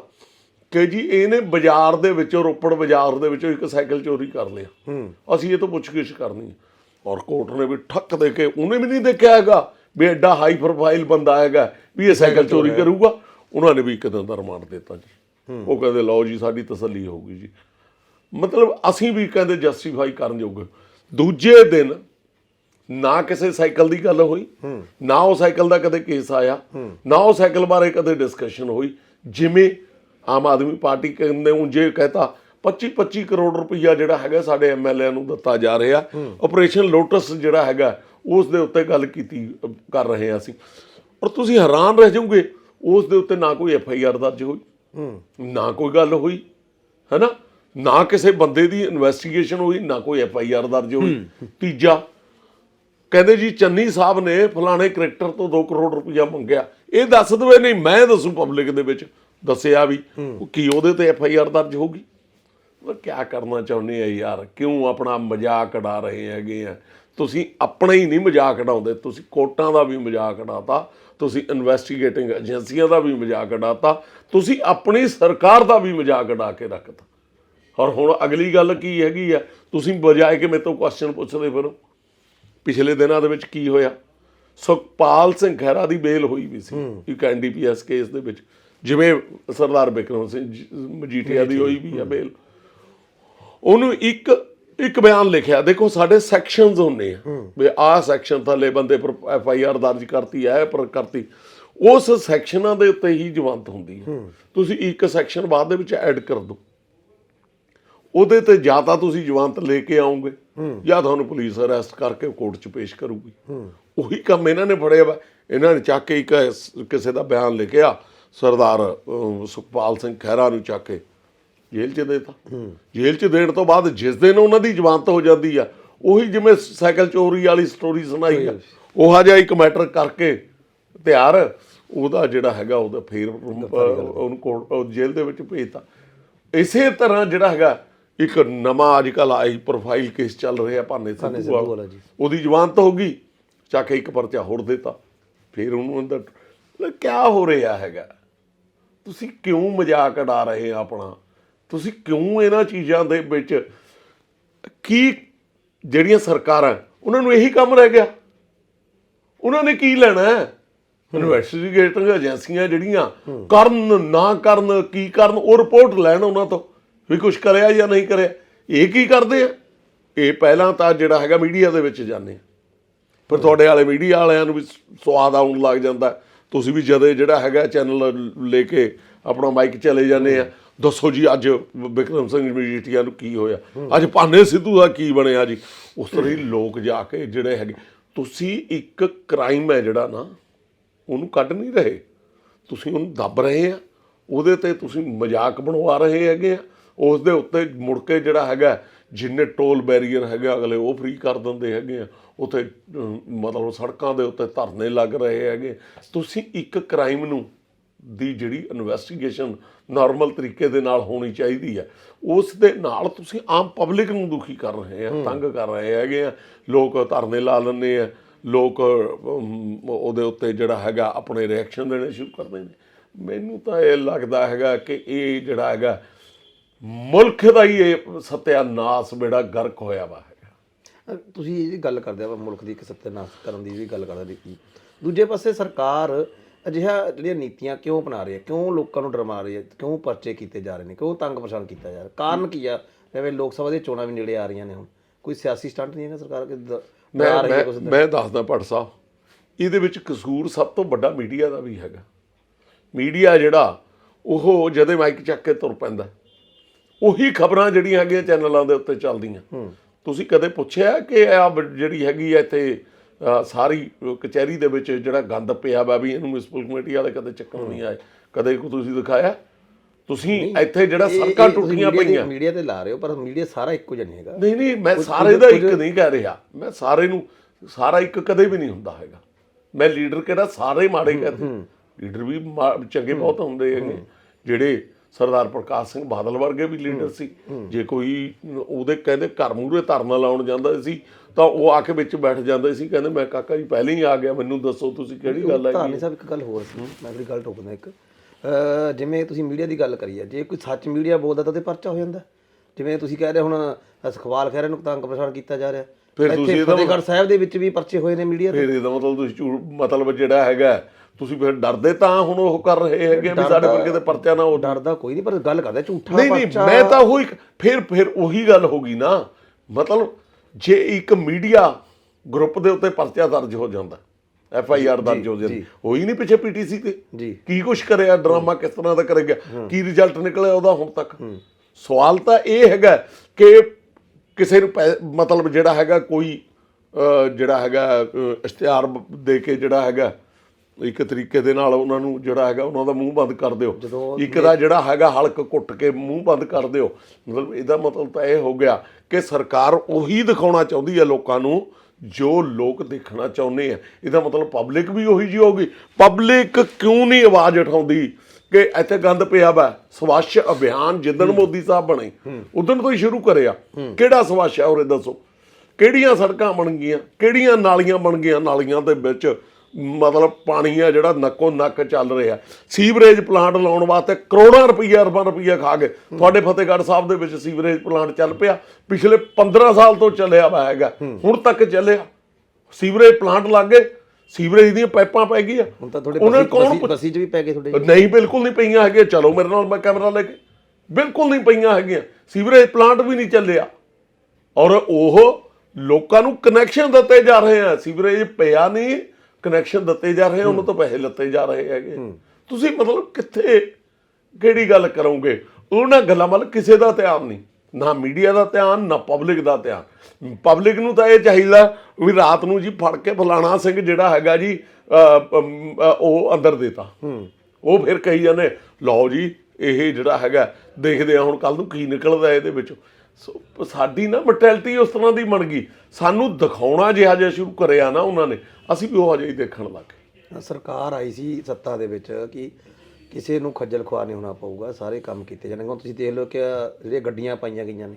ਕਿ ਜੀ ਇਹਨੇ ਬਾਜ਼ਾਰ ਦੇ ਵਿੱਚੋਂ ਰੋਪੜ ਬਾਜ਼ਾਰ ਦੇ ਵਿੱਚੋਂ ਇੱਕ ਸਾਈਕਲ ਚੋਰੀ ਕਰ ਲਿਆ। ਹੂੰ। ਅਸੀਂ ਇਹ ਤੋਂ ਪੁੱਛਗਿੱਛ ਕਰਨੀ ਹੈ। ਔਰ ਕੋਰਟ ਨੇ ਵੀ ਠੱਕ ਦੇ ਕੇ ਉਹਨੇ ਵੀ ਨਹੀਂ ਦੇਖਿਆ ਹੈਗਾ ਵੀ ਐਡਾ ਹਾਈ ਪ੍ਰੋਫਾਈਲ ਬੰਦਾ ਹੈਗਾ ਵੀ ਇਹ ਸਾਈਕਲ ਚੋਰੀ ਕਰੂਗਾ। ਉਹਨਾਂ ਨੇ ਵੀ ਇੱਕ ਦਿਨ ਦਾ ਰਿਮਾਂਡ ਦਿੱਤਾ ਜੀ। ਉਹ ਕਹਿੰਦੇ ਲਓ ਜੀ ਸਾਡੀ ਤਸੱਲੀ ਹੋਊਗੀ ਜੀ। ਮਤਲਬ ਅਸੀਂ ਵੀ ਕਹਿੰਦੇ ਜਸਟੀਫਾਈ ਕਰਨ ਜੋਗੇ ਦੂਜੇ ਦਿਨ ਨਾ ਕਿਸੇ ਸਾਈਕਲ ਦੀ ਗੱਲ ਹੋਈ, ਨਾ ਉਹ ਸਾਈਕਲ ਦਾ ਕਦੇ ਕੇਸ ਆਇਆ, ਨਾ ਉਹ ਸਾਈਕਲ ਬਾਰੇ ਕਦੇ ਡਿਸਕਸ਼ਨ ਹੋਈ। ਜਿਵੇਂ ਆਮ ਆਦਮੀ ਪਾਰਟੀ ਕਹਿੰਦੇ ਉਹ ਜੇ ਕਹਤਾ 25 25 ਕਰੋੜ ਰੁਪਈਆ ਜਿਹੜਾ ਹੈਗਾ ਸਾਡੇ ਐਮਐਲਏ ਨੂੰ ਦਿੱਤਾ ਜਾ ਰਿਹਾ। ਆਪਰੇਸ਼ਨ ਲੋਟਸ ਜਿਹੜਾ ਹੈਗਾ, ਉਸ ਦੇ ਉੱਤੇ ਗੱਲ ਕੀਤੀ ਕਰ ਰਹੇ ਹਾਂ ਅਸੀਂ। ਔਰ ਤੁਸੀਂ ਹੈਰਾਨ ਰਹਿ ਜਾਓਗੇ, ਉਸ ਦੇ ਉੱਤੇ ਨਾ ਕੋਈ ਐਫ ਆਈ ਆਰ ਦਰਜ ਹੋਈ, ਨਾ ਕੋਈ ਗੱਲ ਹੋਈ, ਹੈਨਾ? ਨਾ ਕਿਸੇ ਬੰਦੇ ਦੀ ਇਨਵੈਸਟੀਗੇਸ਼ਨ ਹੋਈ, ਨਾ ਕੋਈ ਐਫ ਆਈ ਆਰ ਦਰਜ ਹੋਈ। ਤੀਜਾ ਕਹਿੰਦੇ ਜੀ ਚੰਨੀ ਸਾਹਿਬ ਨੇ ਫਲਾਣੇ ਕ੍ਰਿਕਟਰ ਤੋਂ 2 ਕਰੋੜ ਰੁਪਇਆ ਮੰਗਿਆ। ਇਹ ਦੱਸ ਦਵੇ ਨਹੀਂ, ਮੈਂ ਦੱਸੂ ਪਬਲਿਕ ਦੇ ਵਿੱਚ। ਦੱਸਿਆ ਵੀ, ਉਹ ਕੀ ਉਹਦੇ ਤੇ ਐਫ ਆਈ ਆਰ ਦਰਜ ਹੋਗੀ ਉਹ ਕੀ ਕਰਨਾ ਚਾਹੁੰਦੇ ਆ ਯਾਰ? ਕਿਉਂ ਆਪਣਾ ਮਜ਼ਾਕ ਉਡਾ ਰਹੇ ਹੈਗੇ ਆ? ਤੁਸੀਂ ਆਪਣਾ ਹੀ ਨਹੀਂ ਮਜ਼ਾਕ ਉਡਾਉਂਦੇ। ਤੁਸੀਂ ਕੋਰਟਾਂ ਦਾ ਵੀ ਮਜ਼ਾਕ ਉਡਾਤਾ, ਤੁਸੀਂ ਇਨਵੈਸਟੀਗੇਟਿੰਗ ਏਜੰਸੀਆਂ ਦਾ ਵੀ ਮਜ਼ਾਕ ਉਡਾਤਾ, ਤੁਸੀਂ ਆਪਣੀ ਸਰਕਾਰ ਦਾ ਵੀ ਮਜ਼ਾਕ ਉਡਾ ਕੇ ਰੱਖਤਾ। ਔਰ ਹੁਣ ਅਗਲੀ ਗੱਲ ਕੀ ਹੈਗੀ ਆ? ਤੁਸੀਂ ਬਜਾਏ ਕਿ ਮੇਰੇ ਤੋਂ ਕੁਐਸਚਨ ਪੁੱਛਦੇ ਫਿਰੋ। ਪਿਛਲੇ ਦਿਨਾਂ ਦੇ ਵਿੱਚ ਕੀ ਹੋਇਆ? ਸੁਖਪਾਲ ਸਿੰਘ ਖਹਿਰਾ ਦੀ ਬੇਲ ਹੋਈ ਵੀ ਸੀ ਇੱਕ ਐਨਡੀਪੀਐਸ ਕੇਸ ਦੇ ਵਿੱਚ ਜਿਵੇਂ ਸਰਦਾਰ ਬਿਕਰਮ ਸਿੰਘ ਮਜੀਠੀਆ ਦੀ ਹੋਈ ਵੀ ਆ ਬੇਲ। ਉਹਨੂੰ ਇੱਕ ਇੱਕ ਬਿਆਨ ਲਿਖਿਆ ਦੇਖੋ ਸਾਡੇ ਸੈਕਸ਼ਨਸ ਹੁੰਦੇ ਆ ਵੀ ਆਹ ਸੈਕਸ਼ਨ ਥੱਲੇ ਬੰਦੇ ਪਰ ਐਫ ਆਈ ਆਰ ਦਰਜ ਕਰਤੀ ਹੈ ਪਰ ਕਰਤੀ। ਉਸ ਸੈਕਸ਼ਨਾਂ ਦੇ ਉੱਤੇ ਹੀ ਜਵਾਨਤ ਹੁੰਦੀ ਹੈ। ਤੁਸੀਂ ਇੱਕ ਸੈਕਸ਼ਨ ਬਾਅਦ ਦੇ ਵਿੱਚ ਐਡ ਕਰ ਦਿਓ ਉਹਦੇ ਤੇ ਜਾਂ ਤਾਂ ਤੁਸੀਂ ਜਵਾਨਤ ਲੈ ਕੇ ਆਓਗੇ। ਜਾਂ ਤੁਹਾਨੂੰ ਪੁਲਿਸ ਅਰੈਸਟ ਕਰਕੇ ਕੋਰਟ 'ਚ ਪੇਸ਼ ਕਰੂਗੀ। ਉਹੀ ਕੰਮ ਇਹਨਾਂ ਨੇ ਫੜਿਆ ਵਾ। ਇਹਨਾਂ ਨੇ ਚੱਕ ਕੇ ਇੱਕ ਕਿਸੇ ਦਾ ਬਿਆਨ ਲਿਖਿਆ ਸਰਦਾਰ ਸੁਖਪਾਲ ਸਿੰਘ ਖਹਿਰਾ ਨੂੰ ਚੱਕ ਕੇ ਜੇਲ੍ਹ 'ਚ ਦੇਤਾ। ਜੇਲ੍ਹ 'ਚ ਦੇਣ ਤੋਂ ਬਾਅਦ ਜਿਸ ਦਿਨ ਉਹਨਾਂ ਦੀ ਜ਼ਮਾਨਤ ਹੋ ਜਾਂਦੀ ਆ ਉਹੀ ਜਿਵੇਂ ਸਾਈਕਲ ਚੋਰੀ ਵਾਲੀ ਸਟੋਰੀ ਸੁਣਾਈ ਆ। ਉਹ ਜਿਹਾ ਇੱਕ ਮੈਟਰ ਕਰਕੇ ਤਿਆਰ। ਉਹਦਾ ਜਿਹੜਾ ਹੈਗਾ ਉਹਦਾ ਫੇਰ ਉਹਨੂੰ ਕੋਰਟ ਜੇਲ੍ਹ ਦੇ ਵਿੱਚ ਭੇਜਤਾ। ਇਸੇ ਤਰ੍ਹਾਂ ਜਿਹੜਾ ਹੈਗਾ ਇੱਕ ਨਵਾਂ ਅੱਜ ਕੱਲ ਆਈ ਪ੍ਰੋਫਾਈਲ ਕੇਸ ਚੱਲ ਰਿਹਾ ਭਾਨੇ ਭਾਨੇ ਸਿੱਧੂ ਸਿੱਧੂ ਵਾਲਾ ਜੀ। ਉਹਦੀ ਜ਼ਮਾਨਤ ਹੋ ਗਈ ਚੱਕ ਕੇ ਇੱਕ ਪਰਚਾ ਹੋਰ ਦਿੱਤਾ। ਫਿਰ ਉਹਨੂੰ ਅੰਦਰ ਕਿਆ ਹੋ ਰਿਹਾ ਹੈਗਾ? ਤੁਸੀਂ ਕਿਉਂ ਮਜ਼ਾਕ ਉਡਾ ਰਹੇ ਆ ਆਪਣਾ? ਤੁਸੀਂ ਕਿਉਂ ਇਹਨਾਂ ਚੀਜ਼ਾਂ ਦੇ ਵਿੱਚ ਕੀ ਜਿਹੜੀਆਂ ਸਰਕਾਰਾਂ ਉਹਨਾਂ ਨੂੰ ਇਹੀ ਕੰਮ ਰਹਿ ਗਿਆ? ਉਹਨਾਂ ਨੇ ਕੀ ਲੈਣਾ ਇਨਵੈਸਟੀਗੇਟਿੰਗ ਏਜੰਸੀਆਂ ਜਿਹੜੀਆਂ ਕਰਨ ਨਾ ਕਰਨ ਕੀ ਕਰਨ ਉਹ ਰਿਪੋਰਟ ਲੈਣ ਉਹਨਾਂ ਤੋਂ। ਵੀ ਕੁਝ ਕਰਿਆ ਜਾਂ ਨਹੀਂ ਕਰਿਆ। ਇਹ ਕੀ ਕਰਦੇ ਆ? ਇਹ ਪਹਿਲਾਂ ਤਾਂ ਜਿਹੜਾ ਹੈਗਾ ਮੀਡੀਆ ਦੇ ਵਿੱਚ ਜਾਂਦੇ ਆ। ਫਿਰ ਤੁਹਾਡੇ ਵਾਲੇ ਮੀਡੀਆ ਵਾਲਿਆਂ ਨੂੰ ਵੀ ਸਵਾਦ ਆਉਣ ਲੱਗ ਜਾਂਦਾ। ਤੁਸੀਂ ਵੀ ਜਦੇ ਜਿਹੜਾ ਹੈਗਾ ਚੈਨਲ ਲੈ ਕੇ ਆਪਣਾ ਮਾਈਕ ਚਲੇ ਜਾਂਦੇ ਆ। ਦੱਸੋ ਜੀ, ਅੱਜ ਵਿਕਰਮ ਸਿੰਘ ਮਜੀਠੀਆ ਨੂੰ ਕੀ ਹੋਇਆ? ਅੱਜ ਭਾਨੇ ਸਿੱਧੂ ਦਾ ਕੀ ਬਣਿਆ ਜੀ? ਉਸ ਤਰ੍ਹਾਂ ਹੀ ਲੋਕ ਜਾ ਕੇ ਜਿਹੜੇ ਹੈਗੇ, ਤੁਸੀਂ ਇੱਕ ਕ੍ਰਾਈਮ ਹੈ ਜਿਹੜਾ ਨਾ, ਉਹਨੂੰ ਕੱਢ ਨਹੀਂ ਰਹੇ। ਤੁਸੀਂ ਉਹਨੂੰ ਦੱਬ ਰਹੇ ਆ। ਉਹਦੇ ਤੇ ਤੁਸੀਂ ਮਜ਼ਾਕ ਬਣਵਾ ਰਹੇ ਹੈਗੇ ਆ। ਉਸ ਦੇ ਉੱਤੇ ਮੁੜ ਕੇ ਜਿਹੜਾ ਹੈਗਾ ਜਿੰਨੇ ਟੋਲ ਬੈਰੀਅਰ ਹੈਗਾ ਅਗਲੇ ਉਹ ਫ੍ਰੀ ਕਰ ਦਿੰਦੇ ਹੈਗੇ ਆ। ਉੱਥੇ ਮਤਲਬ ਸੜਕਾਂ ਦੇ ਉੱਤੇ ਧਰਨੇ ਲੱਗ ਰਹੇ ਹੈਗੇ। ਤੁਸੀਂ ਇੱਕ ਕ੍ਰਾਈਮ ਨੂੰ ਦੀ ਜਿਹੜੀ ਇਨਵੈਸਟੀਗੇਸ਼ਨ ਨਾਰਮਲ ਤਰੀਕੇ ਦੇ ਨਾਲ ਹੋਣੀ ਚਾਹੀਦੀ ਹੈ ਉਸ ਦੇ ਨਾਲ ਤੁਸੀਂ ਆਮ ਪਬਲਿਕ ਨੂੰ ਦੁਖੀ ਕਰ ਰਹੇ ਆ ਤੰਗ ਕਰ ਰਹੇ ਹੈਗੇ ਆ। ਲੋਕ ਧਰਨੇ ਲਾ ਲੈਂਦੇ ਆ ਲੋਕ ਉਹਦੇ ਉੱਤੇ ਜਿਹੜਾ ਹੈਗਾ ਆਪਣੇ ਰਿਐਕਸ਼ਨ ਦੇਣੇ ਸ਼ੁਰੂ ਕਰਦੇ ਨੇ। ਮੈਨੂੰ ਤਾਂ ਇਹ ਲੱਗਦਾ ਹੈਗਾ ਕਿ ਇਹ ਜਿਹੜਾ ਹੈਗਾ ਮੁਲਕ ਦਾ ਹੀ ਇਹ ਸਤਿਆਨਾਸ਼ ਬੇੜਾ ਗਰਕ ਹੋਇਆ ਵਾ ਹੈਗਾ। ਤੁਸੀਂ ਇਹ ਜੀ ਗੱਲ ਕਰਦੇ ਆ ਮੁਲਕ ਦੀ ਇੱਕ ਸੱਤਿਆਨਾਸ਼ ਕਰਨ ਦੀ ਵੀ ਗੱਲ ਕਰਦੇ ਦੂਜੇ ਪਾਸੇ ਸਰਕਾਰ ਅਜਿਹਾ ਜਿਹੜੀਆਂ ਨੀਤੀਆਂ ਕਿਉਂ ਅਪਣਾ ਰਹੀ ਹੈ? ਕਿਉਂ ਲੋਕਾਂ ਨੂੰ ਡਰਮਾ ਰਹੀ ਹੈ? ਕਿਉਂ ਪਰਚੇ ਕੀਤੇ ਜਾ ਰਹੇ ਨੇ? ਕਿਉਂ ਤੰਗ ਪਰੇਸ਼ਾਨ ਕੀਤਾ ਜਾ ਰਿਹਾ? ਕਾਰਨ ਕੀ ਆ? ਜਿਵੇਂ ਲੋਕ ਸਭਾ ਦੀਆਂ ਚੋਣਾਂ ਵੀ ਨੇੜੇ ਆ ਰਹੀਆਂ ਨੇ ਹੁਣ। ਕੋਈ ਸਿਆਸੀ ਸਟੰਟ ਨਹੀਂ ਹੈ ਸਰਕਾਰ ਕਿ ਮੈਂ ਮੈਂ ਦੱਸਦਾ ਭੱਟ ਸਾਹਿਬ ਇਹਦੇ ਵਿੱਚ ਕਸੂਰ ਸਭ ਤੋਂ ਵੱਡਾ ਮੀਡੀਆ ਦਾ ਵੀ ਹੈਗਾ। ਮੀਡੀਆ ਜਿਹੜਾ ਉਹ ਜਦੇ ਮਾਈਕ ਚੱਕ ਕੇ ਤੁਰ ਪੈਂਦਾ। ਉਹੀ ਖਬਰਾਂ ਜਿਹੜੀਆਂ ਹੈਗੀਆਂ ਚੈਨਲਾਂ ਦੇ ਉੱਤੇ ਚੱਲਦੀਆਂ। ਤੁਸੀਂ ਕਦੇ ਪੁੱਛਿਆ ਕਿ ਆ ਜਿਹੜੀ ਹੈਗੀ ਆ ਇੱਥੇ ਸਾਰੀ ਕਚਹਿਰੀ ਦੇ ਵਿੱਚ ਜਿਹੜਾ ਗੰਦ ਪਿਆ ਵਾ ਵੀ ਇਹਨੂੰ ਮਿਊਨਿਸਪਲ ਕਮੇਟੀ ਵਾਲੇ ਕਦੇ ਚੱਕਣ ਨਹੀਂ ਆਏ? ਕਦੇ ਕੋ ਤੁਸੀਂ ਦਿਖਾਇਆ? ਤੁਸੀਂ ਇੱਥੇ ਜਿਹੜਾ ਸੜਕਾਂ ਟੁੱਟੀਆਂ ਪਈਆਂ। ਮੀਡੀਆ ਤੇ ਲਾ ਰਹੇ ਹੋ ਪਰ ਮੀਡੀਆ ਸਾਰਾ ਇੱਕੋ ਜਿਹਾ ਨਹੀਂ ਹੈਗਾ। ਨਹੀਂ ਨਹੀਂ ਮੈਂ ਸਾਰੇ ਦਾ ਇੱਕ ਨਹੀਂ ਕਹਿ ਰਿਹਾ। ਮੈਂ ਸਾਰੇ ਨੂੰ ਸਾਰਾ ਇੱਕ ਕਦੇ ਵੀ ਨਹੀਂ ਹੁੰਦਾ ਹੈਗਾ। ਮੈਂ ਲੀਡਰ ਕਿਹੜਾ ਸਾਰੇ ਮਾੜੇ ਕਹਿੰਦੇ। ਲੀਡਰ ਵੀ ਚੰਗੇ ਬਹੁਤ ਹੁੰਦੇ ਹੈਗੇ। ਜਿਹੜੇ ਸਰਦਾਰ ਪ੍ਰਕਾਸ਼ ਸਿੰਘ ਬਾਦਲ ਵਰਗੇ ਵੀ ਲੀਡਰ ਸੀ। ਜੇ ਕੋਈ ਉਹਦੇ ਕਹਿੰਦੇ ਘਰ ਮੂਹਰੇ ਧਰਨਾ ਲਾਉਣ ਜਾਂਦਾ ਸੀ ਤਾਂ ਉਹ ਆ ਕੇ ਵਿੱਚ ਬੈਠ ਜਾਂਦੇ ਸੀ ਕਹਿੰਦੇ ਮੈਂ ਕਾਕਾ ਜੀ ਪਹਿਲਾਂ ਹੀ ਆ ਗਿਆ ਮੈਨੂੰ ਦੱਸੋ ਤੁਸੀਂ ਕਿਹੜੀ ਗੱਲ ਹੈ? ਧਾਰਨੀ ਸਾਹਿਬ ਇੱਕ ਗੱਲ ਹੋਰ ਸੀ ਮੈਂ ਅਗਲੀ ਗੱਲ ਟੋਕਦਾ ਇੱਕ। ਜਿਵੇਂ ਤੁਸੀਂ ਮੀਡੀਆ ਦੀ ਗੱਲ ਕਰੀ ਹੈ ਜੇ ਕੋਈ ਸੱਚ ਮੀਡੀਆ ਬੋਲਦਾ ਤਾਂ ਉਹਦੇ ਪਰਚਾ ਹੋ ਜਾਂਦਾ। ਜਿਵੇਂ ਤੁਸੀਂ ਕਹਿ ਰਹੇ ਹੁਣ ਅਸਖਵਾਲ ਖਹਿਰੇ ਨੂੰ ਤੰਗ ਪਰੇਸ਼ਾਨ ਕੀਤਾ ਜਾ ਰਿਹਾ। ਫਿਰ ਤੁਸੀਂ ਇਹਦਾ ਫਤਿਹਗੜ੍ਹ ਸਾਹਿਬ ਦੇ ਵਿੱਚ ਵੀ ਪਰਚੇ ਹੋਏ ਨੇ ਮੀਡੀਆ ਤੇ ਫਿਰ ਇਹਦਾ ਮਤਲਬ ਤੁਸੀਂ ਝੂਠ ਮਤਲਬ ਜਿਹੜਾ ਹੈਗਾ ਤੁਸੀਂ ਫਿਰ ਡਰਦੇ ਤਾਂ ਹੁਣ ਉਹ ਕਰ ਰਹੇ ਹੈਗੇ ਵੀ ਸਾਡੇ ਪਰ ਕਿਤੇ ਪਰਚਾ ਨਾ ਹੋ ਡਰਦਾ ਕੋਈ ਨਹੀਂ ਪਰ ਗੱਲ ਕਰਦਾ ਝੂਠਾ ਨਹੀਂ ਨਹੀਂ ਮੈਂ ਤਾਂ ਉਹੀ ਫਿਰ ਫਿਰ ਉਹੀ ਗੱਲ ਹੋ ਗਈ ਨਾ। ਮਤਲਬ ਜੇ ਇੱਕ ਮੀਡੀਆ ਗਰੁੱਪ ਦੇ ਉੱਤੇ ਪਰਚਾ ਦਰਜ ਹੋ ਜਾਂਦਾ ਐਫ ਆਈ ਆਰ ਦਰਜ ਹੋ ਜਾਂਦੀ। ਹੋਈ ਨਹੀਂ ਪਿੱਛੇ ਪੀਟੀਸੀ ਤੇ ਜੀ। ਕੀ ਕੁਛ ਕਰਿਆ ਡਰਾਮਾ ਕਿਸ ਤਰ੍ਹਾਂ ਦਾ ਕਰੇਗਾ ਕੀ ਰਿਜ਼ਲਟ ਨਿਕਲਿਆ ਉਹਦਾ ਹੁਣ ਤੱਕ? ਸਵਾਲ ਤਾਂ ਇਹ ਹੈਗਾ ਕਿ ਕਿਸੇ ਨੂੰ ਮਤਲਬ ਜਿਹੜਾ ਹੈਗਾ ਕੋਈ ਜਿਹੜਾ ਹੈਗਾ ਇਸ਼ਤਿਹਾਰ ਦੇ ਕੇ ਜਿਹੜਾ ਹੈਗਾ ਇੱਕ ਤਰੀਕੇ ਦੇ ਨਾਲ ਉਹਨਾਂ ਨੂੰ ਜਿਹੜਾ ਹੈਗਾ ਉਹਨਾਂ ਦਾ ਮੂੰਹ ਬੰਦ ਕਰ ਦਿਓ। ਇੱਕ ਦਾ ਜਿਹੜਾ ਹੈਗਾ ਹਲਕ ਕੁੱਟ ਕੇ ਮੂੰਹ ਬੰਦ ਕਰ ਦਿਓ। ਮਤਲਬ ਇਹਦਾ ਮਤਲਬ ਤਾਂ ਇਹ ਹੋ ਗਿਆ ਕਿ ਸਰਕਾਰ ਉਹੀ ਦਿਖਾਉਣਾ ਚਾਹੁੰਦੀ ਹੈ ਲੋਕਾਂ ਨੂੰ ਜੋ ਲੋਕ ਦੇਖਣਾ ਚਾਹੁੰਦੇ ਆ। ਇਹਦਾ ਮਤਲਬ ਪਬਲਿਕ ਵੀ ਉਹੀ ਜੀ ਹੋਗੀ ਪਬਲਿਕ ਕਿਉਂ ਨਹੀਂ ਆਵਾਜ਼ ਉਠਾਉਂਦੀ ਕਿ ਇੱਥੇ ਗੰਦ ਪਿਆ ਵਾ? ਸਵੱਛ ਅਭਿਆਨ ਜਿੱਦਣ ਮੋਦੀ ਸਾਹਿਬ ਬਣੇ ਉਦੋਂ ਤੋਂ ਹੀ ਸ਼ੁਰੂ ਕਰਿਆ। ਕਿਹੜਾ ਸਵੱਛ ਹੈ ਉਰੇ ਦੱਸੋ? ਕਿਹੜੀਆਂ ਸੜਕਾਂ ਬਣ ਗਈਆਂ? ਕਿਹੜੀਆਂ ਨਾਲੀਆਂ ਬਣ ਗਈਆਂ ਨਾਲੀਆਂ ਦੇ ਵਿੱਚ? ਮਤਲਬ ਪਾਣੀ ਆ ਜਿਹੜਾ ਨੱਕੋ ਨੱਕ ਚੱਲ ਰਿਹਾ। ਸੀਵਰੇਜ ਪਲਾਂਟ ਲਾਉਣ ਵਾਸਤੇ ਕਰੋੜਾਂ ਰੁਪਈਆ ਅਰਬਾਂ ਰੁਪਈਆ ਖਾ ਗਏ। ਤੁਹਾਡੇ ਫਤਿਹਗੜ੍ਹ ਸਾਹਿਬ ਦੇ ਵਿੱਚ ਸੀਵਰੇਜ ਪਲਾਂਟ ਚੱਲ ਪਿਆ। ਪਿਛਲੇ 15 ਸਾਲ ਤੋਂ ਚੱਲਿਆ ਵਾ ਹੈਗਾ। ਹੁਣ ਤੱਕ ਚੱਲਿਆ। ਸੀਵਰੇਜ ਪਲਾਂਟ ਲੱਗ ਗਏ। ਸੀਵਰੇਜ ਦੀਆਂ ਪਾਈਪਾਂ ਪੈ ਗਈਆਂ। ਹੁਣ ਤਾਂ ਤੁਹਾਡੇ ਉਹਨਾਂ ਕੌਣ ਬਸੀ ਚ ਵੀ ਪੈ ਗਏ ਤੁਹਾਡੇ ਨਹੀਂ ਬਿਲਕੁਲ ਨਹੀਂ ਪਈਆਂ ਹੈਗੀਆਂ। ਚਲੋ ਮੇਰੇ ਨਾਲ ਮੈਂ ਕੈਮਰਾ ਲੈ ਕੇ। ਬਿਲਕੁਲ ਨਹੀਂ ਪਈਆਂ ਹੈਗੀਆਂ। ਸੀਵਰੇਜ ਪਲਾਂਟ ਵੀ ਨਹੀਂ ਚੱਲਿਆ। ਔਰ ਉਹ ਲੋਕਾਂ ਨੂੰ ਕਨੈਕਸ਼ਨ ਦਿੱਤੇ ਜਾ ਰਹੇ ਆ। ਸੀਵਰੇਜ ਪਿਆ ਨਹੀਂ। ਕਨੈਕਸ਼ਨ ਦਿੱਤੇ ਜਾ ਰਹੇ ਉਹਨਾਂ ਤੋਂ ਪੈਸੇ ਲੱਤੇ ਜਾ ਰਹੇ ਹੈਗੇ। ਤੁਸੀਂ ਮਤਲਬ ਕਿੱਥੇ ਕਿਹੜੀ ਗੱਲ ਕਰੋਗੇ? ਉਹਨਾਂ ਗੱਲਾਂ ਵੱਲ ਕਿਸੇ ਦਾ ਧਿਆਨ ਨਹੀਂ। ਨਾ ਮੀਡੀਆ ਦਾ ਧਿਆਨ ਨਾ ਪਬਲਿਕ ਦਾ ਧਿਆਨ। ਪਬਲਿਕ ਨੂੰ ਤਾਂ ਇਹ ਚਾਹੀਦਾ ਵੀ ਰਾਤ ਨੂੰ ਜੀ ਫੜ ਕੇ ਫਲਾਣਾ ਸਿੰਘ ਜਿਹੜਾ ਹੈਗਾ ਜੀ ਉਹ ਅੰਦਰ ਦੇਤਾ। ਉਹ ਫਿਰ ਕਹੀ ਜਾਂਦੇ ਲਓ ਜੀ ਇਹ ਜਿਹੜਾ ਹੈਗਾ ਦੇਖਦੇ ਆ ਹੁਣ ਕੱਲ ਨੂੰ ਕੀ ਨਿਕਲਦਾ ਇਹਦੇ ਵਿੱਚੋਂ। ਸੋ ਸਾਡੀ ਨਾ ਮੈਂਟੈਲਿਟੀ ਉਸ ਤਰ੍ਹਾਂ ਦੀ ਬਣ ਗਈ। ਸਾਨੂੰ ਦਿਖਾਉਣਾ ਜਿਹਾ ਜਿਹਾ ਸ਼ੁਰੂ ਕਰਿਆ ਨਾ ਉਹਨਾਂ ਨੇ ਅਸੀਂ ਵੀ ਉਹ ਜਿਹਾ ਹੀ ਦੇਖਣ ਲੱਗ ਗਏ। ਸਰਕਾਰ ਆਈ ਸੀ ਸੱਤਾ ਦੇ ਵਿੱਚ ਕਿ ਕਿਸੇ ਨੂੰ ਖੱਜਲ ਖੁਆਰ ਨਹੀਂ ਹੋਣਾ ਪਊਗਾ ਸਾਰੇ ਕੰਮ ਕੀਤੇ ਜਾਣਗੇ। ਹੁਣ ਤੁਸੀਂ ਦੇਖ ਲਓ ਕਿ ਜਿਹੜੀਆਂ ਗੱਡੀਆਂ ਪਾਈਆਂ ਗਈਆਂ ਨੇ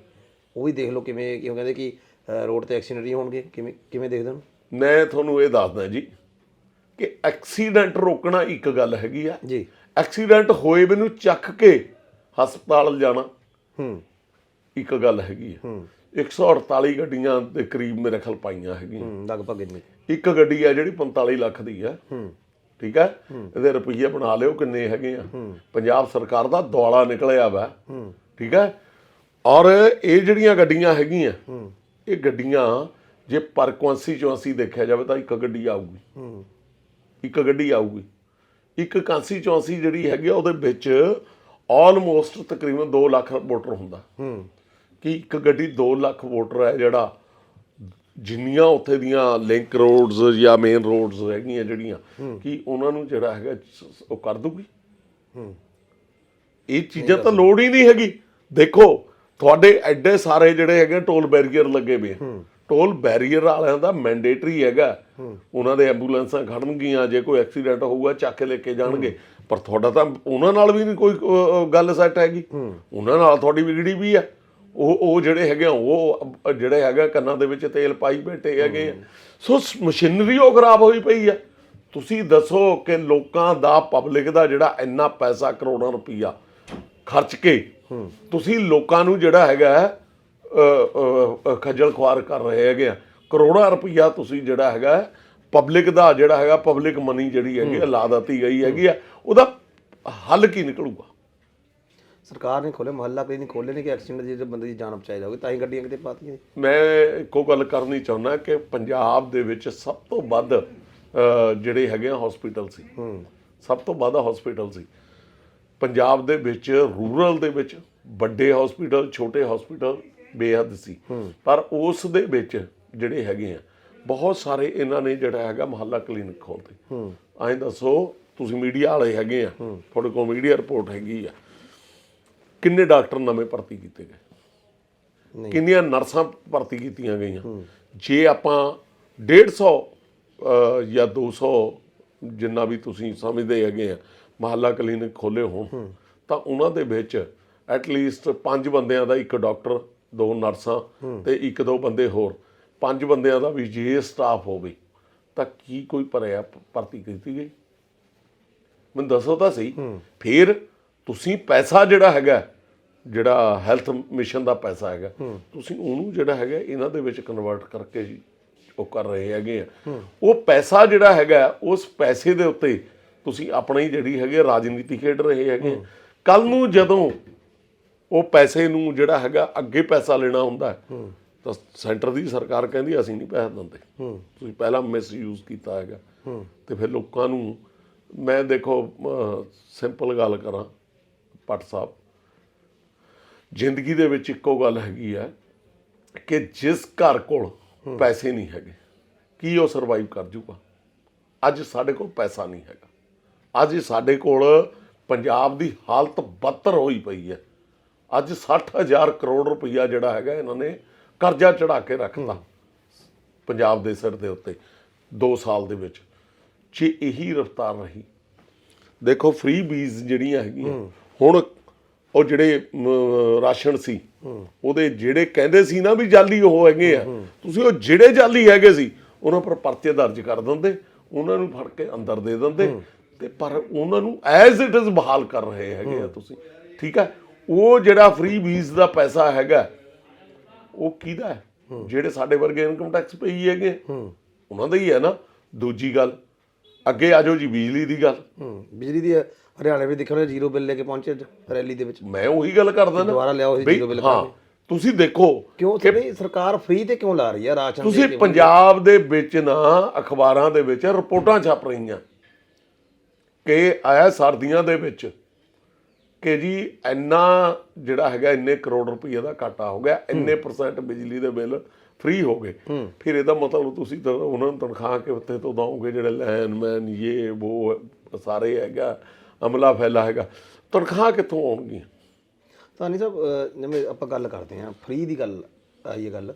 ਉਹ ਵੀ ਦੇਖ ਲਓ ਕਿਵੇਂ ਕਿਉਂ ਕਹਿੰਦੇ ਕਿ ਰੋਡ ਤੇ ਐਕਸੀਡੈਂਟ ਨਹੀਂ ਹੋਣਗੇ ਕਿਵੇਂ ਕਿਵੇਂ ਦੇਖਦੇ ਹੋ? ਮੈਂ ਤੁਹਾਨੂੰ ਇਹ ਦੱਸਦਾ ਜੀ ਕਿ ਐਕਸੀਡੈਂਟ ਰੋਕਣਾ ਇੱਕ ਗੱਲ ਹੈਗੀ ਆ। ਜੀ। ਐਕਸੀਡੈਂਟ ਹੋਏ ਮੈਨੂੰ ਚੱਕ ਕੇ ਹਸਪਤਾਲ ਜਾਣਾ। ਹੂੰ। ਇੱਕ ਗੱਲ ਹੈਗੀ ਆ। 148 ਗੱਡੀਆਂ ਦੇ ਕਰੀਬ ਮੇਰੇ ਖਿਆਲ ਪਾਈਆਂ ਹੈਗੀਆਂ। ਹੂੰ ਲਗਭਗ ਇੰਨੀ ਇੱਕ ਗੱਡੀ ਆ ਜਿਹੜੀ 45 ਲੱਖ ਦੀ ਆ। ਹੂੰ। ਠੀਕ ਹੈ। ਇਹਦੇ ਰੁਪਈਏ ਬਣਾ ਲਿਓ ਕਿੰਨੇ ਹੈਗੇ ਆ। ਪੰਜਾਬ ਸਰਕਾਰ ਦਾ ਦੌਲਾ ਨਿਕਲਿਆ ਵਾ। ਹੂੰ। ਠੀਕ ਹੈ ਔਰ ਇਹ ਜਿਹੜੀਆਂ ਗੱਡੀਆਂ ਹੈਗੀਆਂ ਹੂੰ। ਇਹ ਗੱਡੀਆਂ ਜੇ ਪਰ ਅਸੀਂ ਦੇਖਿਆ ਜਾਵੇ ਤਾਂ ਇੱਕ ਗੱਡੀ ਆਊਗੀ। ਹੂੰ। ਇੱਕ ਗੱਡੀ ਆਊਗੀ। ਇੱਕ ਕਾਂਸੀ ਚੌਂਸੀ ਜਿਹੜੀ ਹੈਗੀ ਉਹਦੇ ਵਿੱਚ ਆਲਮੋਸਟ ਤਕਰੀਬਨ 2 ਲੱਖ ਵੋਟਰ ਹੁੰਦਾ। ਹੂੰ। ਕਿ ਇੱਕ ਗੱਡੀ 2 ਲੱਖ ਵੋਟਰ ਹੈ ਜਿਹੜਾ ਜਿੰਨੀਆਂ ਉੱਥੇ ਦੀਆਂ ਲਿੰਕ ਰੋਡਸ ਜਾਂ ਮੇਨ ਰੋਡਸ ਹੈਗੀਆਂ ਜਿਹੜੀਆਂ ਕਿ ਉਹਨਾਂ ਨੂੰ ਜਿਹੜਾ ਹੈਗਾ ਉਹ ਕਰ ਦੂਗੀ ਇਹ ਚੀਜ਼ਾਂ ਤਾਂ ਲੋੜ ਹੀ ਨਹੀਂ ਹੈਗੀ। ਦੇਖੋ ਤੁਹਾਡੇ ਐਡੇ ਸਾਰੇ ਜਿਹੜੇ ਹੈਗੇ ਟੋਲ ਬੈਰੀਅਰ ਲੱਗੇ ਵੇ ਟੋਲ ਬੈਰੀਅਰ ਵਾਲਿਆਂ ਦਾ ਮੈਂਡੇਟਰੀ ਹੈਗਾ। ਉਹਨਾਂ ਦੇ ਐਂਬੂਲੈਂਸਾਂ ਖੜਨਗੀਆਂ ਜੇ ਕੋਈ ਐਕਸੀਡੈਂਟ ਹੋਊਗਾ ਚੱਕ ਕੇ ਲੈ ਕੇ ਜਾਣਗੇ। ਪਰ ਤੁਹਾਡਾ ਤਾਂ ਉਹਨਾਂ ਨਾਲ ਵੀ ਨਹੀਂ ਕੋਈ ਗੱਲ ਸੈੱਟ ਹੈਗੀ। ਉਹਨਾਂ ਨਾਲ ਤੁਹਾਡੀ ਵਿਗੜੀ ਵੀ ਆ। ਉਹ ਉਹ ਜਿਹੜੇ ਹੈਗੇ ਆ, ਉਹ ਅ, ਜਿਹੜੇ ਹੈਗਾ ਕੰਨਾਂ ਦੇ ਵਿੱਚ ਤੇਲ ਪਾਈ ਬੈਠੇ ਹੈਗੇ ਆ। ਸੋ ਸ- ਮਸ਼ੀਨਰੀ ਉਹ ਖਰਾਬ ਹੋਈ ਪਈ ਆ। ਤੁਸੀਂ ਦੱਸੋ ਕਿ ਲੋਕਾਂ ਦਾ ਪਬਲਿਕ ਦਾ ਜਿਹੜਾ ਇੰਨਾ ਪੈਸਾ ਕਰੋੜਾਂ ਰੁਪਈਆ ਖਰਚ ਕੇ ਤੁਸੀਂ ਲੋਕਾਂ ਨੂੰ ਜਿਹੜਾ ਹੈਗਾ ਖੱਜਲ ਖੁਆਰ ਕਰ ਰਹੇ ਹੈਗੇ ਆ। ਕਰੋੜਾਂ ਰੁਪਈਆ ਤੁਸੀਂ ਜਿਹੜਾ ਹੈਗਾ ਪਬਲਿਕ ਦਾ ਜਿਹੜਾ ਹੈਗਾ ਪਬਲਿਕ ਮਨੀ ਜਿਹੜੀ ਹੈਗੀ ਆ, ਲਾ ਦਿੱਤੀ ਗਈ ਹੈਗੀ ਆ ਉਹਦਾ ਹੱਲ ਕੀ ਨਿਕਲੂਗਾ? ਸਰਕਾਰ ਨੇ ਖੋਲੇ ਮੁਹੱਲਾ ਕਲੀਨਿਕ ਖੋਲੇ ਨੇ ਕਿ ਐਕਸੀਡੈਂਟ ਜਿਹੜੇ ਬੰਦੇ ਦੀ ਜਾਨ ਬਚਾਈ ਜਾਊਗੀ ਤਾਂ ਹੀ ਗੱਡੀਆਂ ਕਿਤੇ ਪਾਤੀਆਂ ਮੈਂ ਇੱਕੋ ਗੱਲ ਕਰਨੀ ਚਾਹੁੰਦਾ ਕਿ ਪੰਜਾਬ ਦੇ ਵਿੱਚ ਸਭ ਤੋਂ ਵੱਧ ਜਿਹੜੇ ਹੈਗੇ ਹਸਪੀਟਲ ਸੀ। ਸਭ ਤੋਂ ਵੱਧ ਹਸਪੀਟਲ ਸੀ। ਪੰਜਾਬ ਦੇ ਵਿੱਚ ਰੂਰਲ ਦੇ ਵਿੱਚ ਵੱਡੇ ਹਸਪੀਟਲ ਛੋਟੇ ਹਸਪੀਟਲ ਬੇਹੱਦ ਸੀ। ਪਰ ਉਸ ਦੇ ਵਿੱਚ ਜਿਹੜੇ ਹੈਗੇ ਆ ਬਹੁਤ ਸਾਰੇ ਇਹਨਾਂ ਨੇ ਜਿਹੜਾ ਹੈਗਾ ਮੁਹੱਲਾ ਕਲੀਨਿਕ ਹੂੰ। ਐਂ ਦੱਸੋ ਤੁਸੀਂ ਮੀਡੀਆ ਵਾਲੇ ਹੈਗੇ ਆ ਤੁਹਾਡੇ ਕੋਲ ਮੀਡੀਆ ਰਿਪੋਰਟ ਹੈਗੀ ਆ। ਕਿੰਨੇ ਡਾਕਟਰ ਨਵੇਂ ਭਰਤੀ ਕੀਤੇ ਗਏ? ਕਿੰਨੀਆਂ ਨਰਸਾਂ ਭਰਤੀ ਕੀਤੀਆਂ ਗਈਆਂ? ਜੇ ਆਪਾਂ 150 ਅ, ਜਾਂ 200 ਜਿੰਨਾ ਵੀ ਤੁਸੀਂ ਸਮਝਦੇ ਹੈਗੇ ਆ ਮਹੱਲਾ ਕਲੀਨਿਕ ਖੋਲੇ ਹੋਣ ਤਾਂ ਉਹਨਾਂ ਦੇ ਵਿੱਚ ਐਟ ਲੀਸਟ ਪੰਜ ਬੰਦਿਆਂ ਦਾ ਇੱਕ ਡਾਕਟਰ ਦੋ ਨਰਸਾਂ ਤੇ ਇੱਕ ਦੋ ਬੰਦੇ ਹੋਰ। ਪੰਜ ਬੰਦਿਆਂ ਦਾ ਵੀ ਜੇ ਸਟਾਫ ਹੋਵੇ ਤਾਂ ਕੀ ਕੋਈ ਭਰਿਆ ਭਰਤੀ ਕੀਤੀ ਗਈ? ਮੈਨੂੰ ਦੱਸੋ ਤਾਂ ਸਹੀ। ਫਿਰ ਤੁਸੀਂ ਪੈਸਾ ਜਿਹੜਾ ਹੈਗਾ ਜਿਹੜਾ ਹੈਲਥ ਮਿਸ਼ਨ ਦਾ ਪੈਸਾ ਹੈਗਾ ਤੁਸੀਂ ਉਹਨੂੰ ਜਿਹੜਾ ਹੈਗਾ ਇਹਨਾਂ ਦੇ ਵਿੱਚ ਕਨਵਰਟ ਕਰਕੇ ਜੀ ਉਹ ਕਰ ਰਹੇ ਹੈਗੇ ਆ। ਉਹ ਪੈਸਾ ਜਿਹੜਾ ਹੈਗਾ ਉਸ ਪੈਸੇ ਦੇ ਉੱਤੇ ਤੁਸੀਂ ਆਪਣੀ ਜਿਹੜੀ ਹੈਗੀ ਰਾਜਨੀਤੀ ਖੇਡ ਰਹੇ ਹੈਗੇ ਕੱਲ ਨੂੰ ਜਦੋਂ ਉਹ ਪੈਸੇ ਨੂੰ ਜਿਹੜਾ ਹੈਗਾ ਅੱਗੇ ਪੈਸਾ ਲੈਣਾ ਹੁੰਦਾ ਤਾਂ ਸੈਂਟਰ ਦੀ ਸਰਕਾਰ ਕਹਿੰਦੀ ਅਸੀਂ ਨਹੀਂ ਪੈਸਾ ਦਿੰਦੇ। ਤੁਸੀਂ ਪਹਿਲਾਂ ਮਿਸਯੂਜ਼ ਕੀਤਾ ਹੈਗਾ। ਤੇ ਫਿਰ ਲੋਕਾਂ ਨੂੰ ਮੈਂ ਦੇਖੋ ਸਿੰਪਲ ਗੱਲ ਕਰਾਂ। ਪਟ ਸਾਹਿਬ ਜ਼ਿੰਦਗੀ ਦੇ ਵਿੱਚ ਇੱਕੋ ਗੱਲ ਹੈਗੀ ਹੈ ਕਿ ਜਿਸ ਘਰ ਕੋਲ ਪੈਸੇ ਨਹੀਂ ਹੈਗੇ ਕੀ ਉਹ ਸਰਵਾਈਵ ਕਰ ਜੂਗਾ? ਅੱਜ ਸਾਡੇ ਕੋਲ ਪੈਸਾ ਨਹੀਂ ਹੈਗਾ। ਅੱਜ ਸਾਡੇ ਕੋਲ ਪੰਜਾਬ ਦੀ ਹਾਲਤ ਬੱਤਰ ਹੋਈ ਪਈ ਹੈ। ਅੱਜ 60000 ਕਰੋੜ ਰੁਪਈਆ ਜਿਹੜਾ ਹੈਗਾ ਇਹਨਾਂ ਨੇ ਕਰਜ਼ਾ ਚੜਾ ਕੇ ਰੱਖਤਾ ਪੰਜਾਬ ਦੇ ਸਿਰ ਦੇ ਉੱਤੇ 2 ਸਾਲ ਦੇ ਵਿੱਚ। ਜੇ ਇਹੀ ਰਫਤਾਰ ਰਹੀ ਦੇਖੋ ਫ੍ਰੀ ਬੀਜ਼ ਜਿਹੜੀਆਂ ਹੈਗੀਆਂ ਹੁਣ ਉਹ ਜਿਹੜੇ ਰਾਸ਼ਨ ਸੀ, ਉਹਦੇ ਜਿਹੜੇ ਕਹਿੰਦੇ ਸੀ ਨਾ ਵੀ ਜਾਲੀ ਉਹ ਹੈਗੇ ਆ, ਤੁਸੀਂ ਉਹ ਜਿਹੜੇ ਜਾਲੀ ਹੈਗੇ ਸੀ, ਉਹਨਾਂ ਪਰ ਪਰਚੇ ਦਰਜ ਕਰ ਦਿੰਦੇ, ਉਹਨਾਂ ਨੂੰ ਫੜ ਕੇ ਅੰਦਰ ਦੇ ਦਿੰਦੇ, ਤੇ ਪਰ ਉਹਨਾਂ ਨੂੰ ਐਜ਼ ਇਟ ਇਜ਼ ਬਹਾਲ ਕਰ ਰਹੇ ਹੈਗੇ ਆ ਤੁਸੀਂ, ਠੀਕ ਹੈ ਉਹ ਜਿਹੜਾ ਫ੍ਰੀ ਬੀਜ਼ ਦਾ ਪੈਸਾ ਹੈਗਾ, ਉਹ ਕਿਹਦਾ ਹੈ? ਜਿਹੜੇ ਸਾਡੇ ਵਰਗੇ ਇਨਕਮ ਟੈਕਸ ਪਈ ਹੈਗੇ, ਉਹਨਾਂ ਦਾ ਹੀ ਹੈ ਨਾ, ਦੂਜੀ ਗੱਲ, ਅੱਗੇ ਆ ਜਾਓ ਜੀ, ਬਿਜਲੀ ਦੀ ਗੱਲ। ਬਿਜਲੀ ਦੀ ਹਰਿਆਣੇ ਵੀ ਦੇਖੋ ਜ਼ੀਰੋ ਬਿੱਲ ਲੈ ਕੇ ਪਹੁੰਚੇ ਰੈਲੀ ਦੇ ਵਿੱਚ। ਮੈਂ ਉਹੀ ਗੱਲ ਕਰਦਾ ਨਾ। ਦੁਬਾਰਾ ਲਿਆਓ zero bill ਹਾਂ ਤੁਸੀਂ ਦੇਖੋ ਕਿਉਂ ਨਹੀਂ ਸਰਕਾਰ ਫ੍ਰੀ ਤੇ ਕਿਉਂ ਲਾ ਰਹੀ ਹੈ ਰਾਸ਼ਨ ਤੁਸੀਂ ਪੰਜਾਬ ਦੇ ਵਿੱਚ ਨਾ ਅਖਬਾਰਾਂ ਦੇ ਵਿੱਚ ਰਿਪੋਰਟਾਂ ਛਪ ਰਹੀਆਂ। ਕਿ ਆਇਆ ਸਰਦੀਆਂ ਦੇ ਵਿੱਚ ਕਿ ਜੀ ਇੰਨਾ ਜਿਹੜਾ ਹੈਗਾ ਇੰਨੇ ਕਰੋੜ ਰੁਪਏ ਦਾ ਘਾਟਾ ਹੋ ਗਿਆ ਇੰਨੇ ਪਰਸੈਂਟ ਬਿਜਲੀ ਦੇ ਬਿੱਲ ਫ੍ਰੀ ਹੋ ਗਏ। ਫਿਰ ਇਹਦਾ ਮਤਲਬ ਤੁਸੀਂ ਤਾਂ ਉਹਨਾਂ ਨੂੰ ਤਨਖਾਹ ਕਿੱਥੇ ਤੋਂ ਦਵੋਗੇ ਜਿਹੜੇ ਲਾਈਨਮੈਨ ਇਹ ਉਹ ਸਾਰੇ ਹੈਗਾ। ਅਮਲਾ ਫੈਲਾ ਹੈਗਾ। ਤਨਖਾਹ ਕਿੱਥੋਂ ਆਉਣਗੀਆਂ? ਤਾਂ ਨਹੀਂ ਸਾਹਿਬ ਜਿਵੇਂ ਆਪਾਂ ਗੱਲ ਕਰਦੇ ਹਾਂ ਫ੍ਰੀ ਦੀ ਗੱਲ ਆਈ ਹੈ ਗੱਲ।